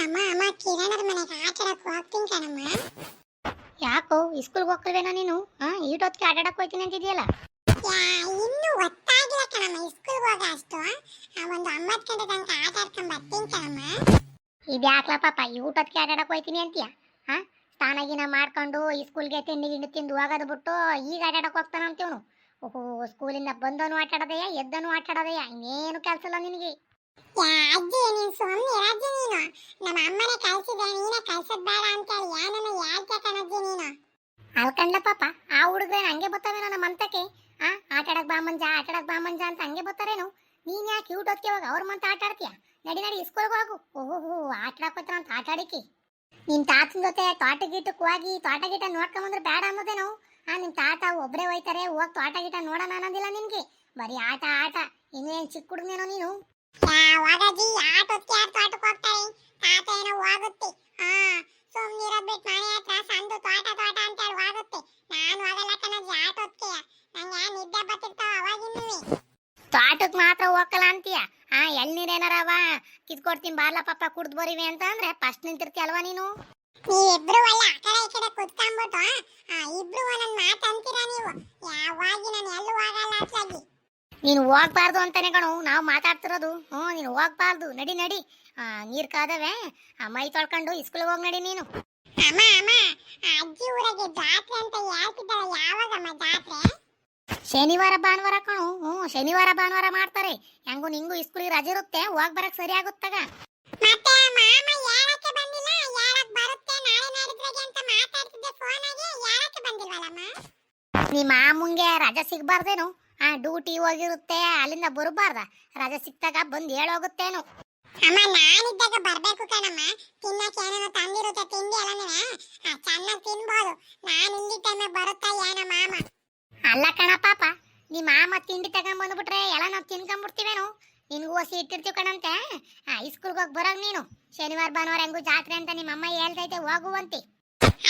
ಅಮ್ಮ ಅಮ್ಮ ಕಿರಣರ ಮನೆಗೆ ಆಟಾಡಕ್ಕೆ ಹೋಗ್ತೀನಿ ಕಣಮ್ಮ. ಯಾಕೋ ಸ್ಕೂಲ್ಗೆ ಹೋಗ್ತಿಲ್ವೇನೋ ನೀನು? ಹಾ ಈಟೊತ್ತಿಗೆ ಆಟಾಡಕ್ಕೆ ಹೋಯ್ತೀನಿ ಅಂತಿದೆಯಲ್ಲ? ಇನ್ನೂ ಒತ್ತಾಗಿಲ್ಲ ಕಣಮ್ಮ ಸ್ಕೂಲ್ಗೆ ಹೋಗ ಅಷ್ಟು. ಒಂದು ಒಂಬತ್ತು ಗಂಟೆ ತನಕ ಆಟ ಆಡ್ಕೊಂಡ್ ಬರ್ತೀನಿ ಕಣಮ್ಮ. ಇದ್ಯಾಕ್ಲ ಪಾಪ ಊಟಕ್ಕೆ ಆಟಾಡಕ್ಕೆ ಹೋಗ್ತೀನಿ ಅಂತೀಯ? ಹಾ ಸ್ನಾನ ಗೀನ ಮಾಡ್ಕೊಂಡು ಸ್ಕೂಲ್ಗೆ ತಿಂಡಿ ಗಿಂಡಿ ತಿಂದು ಹೋಗೋದು ಬಿಟ್ಟು ಈಗ ಆಟಾಡಕ್ಕೆ ಹೋಗ್ತಾನ ಅಂತೀವನು ಓಹೋ ಸ್ಕೂಲಿಂದ ಬಂದನು ಆಟಾಡೋದಯ್ಯ ಎದ್ದನು ಆಟಾಡೋದಯ್ಯ ಇನ್ನೇನು ಕೆಲಸ ಇಲ್ಲ ನಿನಗೆ. ಅಜ್ಜಿ, ನೀನ್ ಸುಮ್ಮನೆ ಅಜ್ಜಿ ನೀನು. ನಮ್ಮ ಅಮ್ಮನೇ ಕಳ್ಸಿದೆ ನೀನೇ ಕಳ್ಸದ್ ಬೇಡ ಅಂತ ಏನನ್ನ ಹೇಳ್ತೆ ಕಣಜ್ಜಿ ನೀನು? ಅಲ್ಕಂಡ ಪಾಪ, ಆ ಹುಡುಗ ಹಂಗೆ ಬರ್ತಾವೇನೋ ನಮ್ಮ ಅಂತಕ್ಕೆ ಆ ಆಟಾಡಕ್ ಬಾ ಮಂಜ ಆಟಾಡಕ್ ಬಾ ಮಂಜ ಅಂತ ಹಂಗೆ ಬರ್ತಾರೇನು ನೀನ್ ಯಾಕೆ ಕ್ಯೂಟ್ ಹೊತ್ಕೆ ಹೋಗ ಅವ್ರ ಮಂತ ಆಟ ಆಡ್ತೀಯ? ನಡಿ ನಡಿ ಸ್ಕೂಲ್ಗೆ ಹೋಗು. ಓಹೋ ಆಟಾಡಕ್ ಬತ್ತಾರ ಅಂತ ಆಟ ಆಡಿಕಿ ನಿನ್ ತಾತನ ಜೊತೆ ತೋಟ ಗೀಟಕ್ಕೆ ಹೋಗಿ, ತೋಟ ಗೀಟ ನೋಡ್ಕೊಂಬಂದ್ರೆ ಬೇಡ ಅನ್ನೋದೇನು? ಆ ನಿಮ್ ತಾತ ಒಬ್ರೇ ಹೋಯ್ತಾರೆ ಹೋಗಿ ತೋಟ ಗೀಟ ನೋಡೋಣ ಅನ್ನೋದಿಲ್ಲ ನಿನ್ಗೆ. ಬರೀ ಆಟ ಆಟ. ಇನ್ನೇನು ಚಿಕ್ಕ ಹುಡುಗನೇನೋ ನೀನು? ತೋಟಕ್ಕೆ ಮಾತ್ರ ಹೋಗಲ್ಲ ಅಂತೀಯ? ಆ ಎಳ್ನೀರೇನಾರವ ಕಿತ್ಕೊಡ್ತೀನಿ ಬಾರ್ಲ ಪಾಪ ಕುಡ್ದು ಬರೀವಿ ಅಂತ ಅಂದ್ರೆ ಫಸ್ಟ್ ನಿಂತಿರ್ತೀಯಲ್ವಾ ನೀನು? ನೀವಿಬ್ರು ಒಳ್ಳೆ ಆ ಕಡೆ ಈ ಕಡೆ ಕುತ್ಕೊಂಡ್ಬಿಟ್ಟು ಆ, ಇಬ್ರು ಒಂದೊಂದು ಮಾತು ಅಂತೀರಾ ನೀವು? ಯಾವಾಗಿ ನಾನು ಎಲ್ಲೂ ಹೋಗಲ್ಲ ಅತ್ಲಾಗಿ. ನೀನು ಹೋಗ್ಬಾರ್ದು ಅಂತಾನೆ ಕಣು ನಾವು ಮಾತಾಡ್ತಿರೋದು. ಹ್ಞೂ ನೀನು ಹೋಗ್ಬಾರ್ದು ನಡಿ ನಡಿ. ನೀರ್ ಕಾದವೆ ಮೈ ತೊಳ್ಕೊಂಡು ಇಸ್ಕೂಲ್ಗೆ ಹೋಗಿ ನಡಿ ನೀನು. ಅಮ್ಮ ಅಮ್ಮ ಅಜ್ಜಿ ಊರಿಗೆ ಜಾತ್ರೆ ಅಂತ ಹೇಳ್ತಿದ್ದಾಳೆ ಯಾವಾಗಮ್ಮ ಜಾತ್ರೆ? ಶನಿವಾರ ಭಾನುವಾರ ಕಣು ಹ್ಞೂ ಶನಿವಾರ ಭಾನುವಾರ ಮಾಡ್ತಾರೆ. ಹೆಂಗು ನಿಂಗು ಸ್ಕೂಲಿಗೆ ರಜೆ ಇರುತ್ತೆ ಹೋಗ್ ಬರಕ್ ಸರಿ ಆಗುತ್ತಾಗ? ಮತ್ತೆ ಮಾಮ ಹೇಳಕ್ಕೆ ಬಂದಿಲ್ಲ? ಹೇಳಕ್ ಬರುತ್ತೆ? ನಾಳೆ ನಾಡಿದ್ರಾಗೆ ಅಂತ ಮಾತಾಡ್ತಿದ್ದೆ ಫೋನಾಗೆ ಹೇಳಕ್ಕೆ ಬಂದಿಲ್ವಲ್ಲಮ್ಮ? ನಿಮ್ಮ ಮಾಮುಂಗೆ ರಜೆ ಸಿಗ್ಬಾರ್ದೇನು. ಆ ಡ್ಯೂಟಿ ಹೋಗಿರುತ್ತೆ ಅಲ್ಲಿಂದ ಬರಬಾರ್ದ. ರಜೆ ಸಿಕ್ತಾಗ ಬಂದು ಹೇಳೋಗುತ್ತೇನು. ಅಮ್ಮ ನಾನಿದ್ದಾಗ ಬರ್ಬೇಕು ಕಣಮ್ಮ. ತಿನ್ನಕ್ಕೆ ಏನೇನೋ ತಂದಿರುತ್ತೆ ತಿಂಡಿ ಎಲ್ಲನೂ ಚೆನ್ನಾಗಿ ತಿನ್ಬೋದು. ನಾನು ಇಲ್ಲಿ ಟೈಮೇ ಬರುತ್ತಾ ಏನೋ ಮಾಮ. ಅಲ್ಲ ಕಣ ಪಾಪ ನಿಮ್ಮ ಮಾಮ ತಿಂಡಿ ತಗೊಂಬಂದ್ಬಿಟ್ರೆ ಎಲ್ಲ ನಾವು ತಿನ್ಕೊಂಡ್ಬಿಡ್ತೀವೇನು ನಿನ್ಗೂ ಹೊಸಿ ಇಟ್ಟಿರ್ತೀವಿ ಕಣಂತೆ. ಸ್ಕೂಲ್ಗೆ ಹೋಗಿ ಬರೋಗ್ ನೀನು. ಶನಿವಾರ ಭಾನುವಾರ ಹೆಂಗು ಜಾತ್ರೆ ಅಂತ ನಿಮ್ಮ ಅಮ್ಮ ಹೇಳ್ತೈತೆ ಹೋಗುವಂತೆ.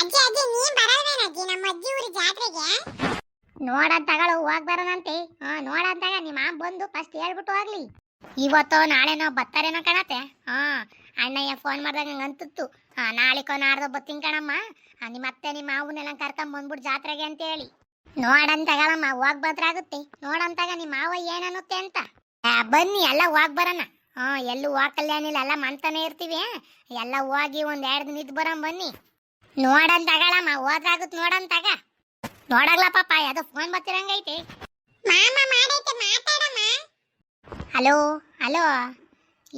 ಅಜ್ಜಿ ಅಜ್ಜಿ ನೀನ್ ಬರಲ್ವೇನಜ್ಜಿ ನಮ್ಮ ಅಜ್ಜಿ ಊರಿ ಜಾತ್ರೆಗೆ? ತಗಳು ಹೋಗ್ ಬರೋಣಂತೆ. ಹಾ ನೋಡಂತಾಗ ನಿಮ್ಮ ಮಾಮ್ ಬಂದು ಫಸ್ಟ್ ಹೇಳ್ಬಿಟ್ಟು ಹೋಗ್ಲಿ. ಇವತ್ತು ನಾಳೆನೋ ಬರ್ತಾರೇನೋ ಕಣತೆ ಹಾ, ಅಣ್ಣಯ್ಯ ಫೋನ್ ಮಾಡ್ದಾಗ ಹಂಗೆ ಅಂತಿತ್ತು. ಹಾ, ನಾಳೆಕೋ ನಾಡ್ದೋ ಬರ್ತೀನಿ ಕಣಮ್ಮ. ನಿಮ್ಮ ಅತ್ತೆ, ನಿಮ್ಮ ಮಾವನ್ನೆಲ್ಲ ಕರ್ಕೊಂಡ್ ಬಂದ್ಬಿಟ್ಟು ಜಾತ್ರೆಗೆ ಅಂತ ಹೇಳಿ. ನೋಡಂತಾಗಲ್ಲಮ್ಮ ಹೋಗ್ ಬದ್ರಾಗುತ್ತೆ ನೋಡಂತಾಗ ನಿಮ್ಮ ಮಾವ ಏನನ್ನುತ್ತೆ ಅಂತ. ಬನ್ನಿ, ಎಲ್ಲ ಹೋಗ್ ಬರೋಣ. ಹಾ, ಎಲ್ಲೂ ಹೋಗ್ ಕಲ್ಯಾಣಿಲ್ಲ ಎಲ್ಲ ಮಂತಾನೆ ಇರ್ತೀವಿ. ಎಲ್ಲ ಹೋಗಿ ಒಂದ್ ಎರಡು ದಿನ ಇದ್ ಬರೋಣ ಬನ್ನಿ. ನೋಡಂತಾಗಳಮ್ಮ ಹೋದ್ರಾಗುತ್ತೆ ನೋಡಂತಾಗ ನೋಡಗ್ಲ ಪಾಪ ಯಾವ್ದೋ ಫೋನ್ ಬರ್ತಿರಂಗೈತೆ. ಮಾಮ ಮಾಡೈತೆ ಮಾತಾಡಮ್ಮ. ಹಲೋ ಹಲೋ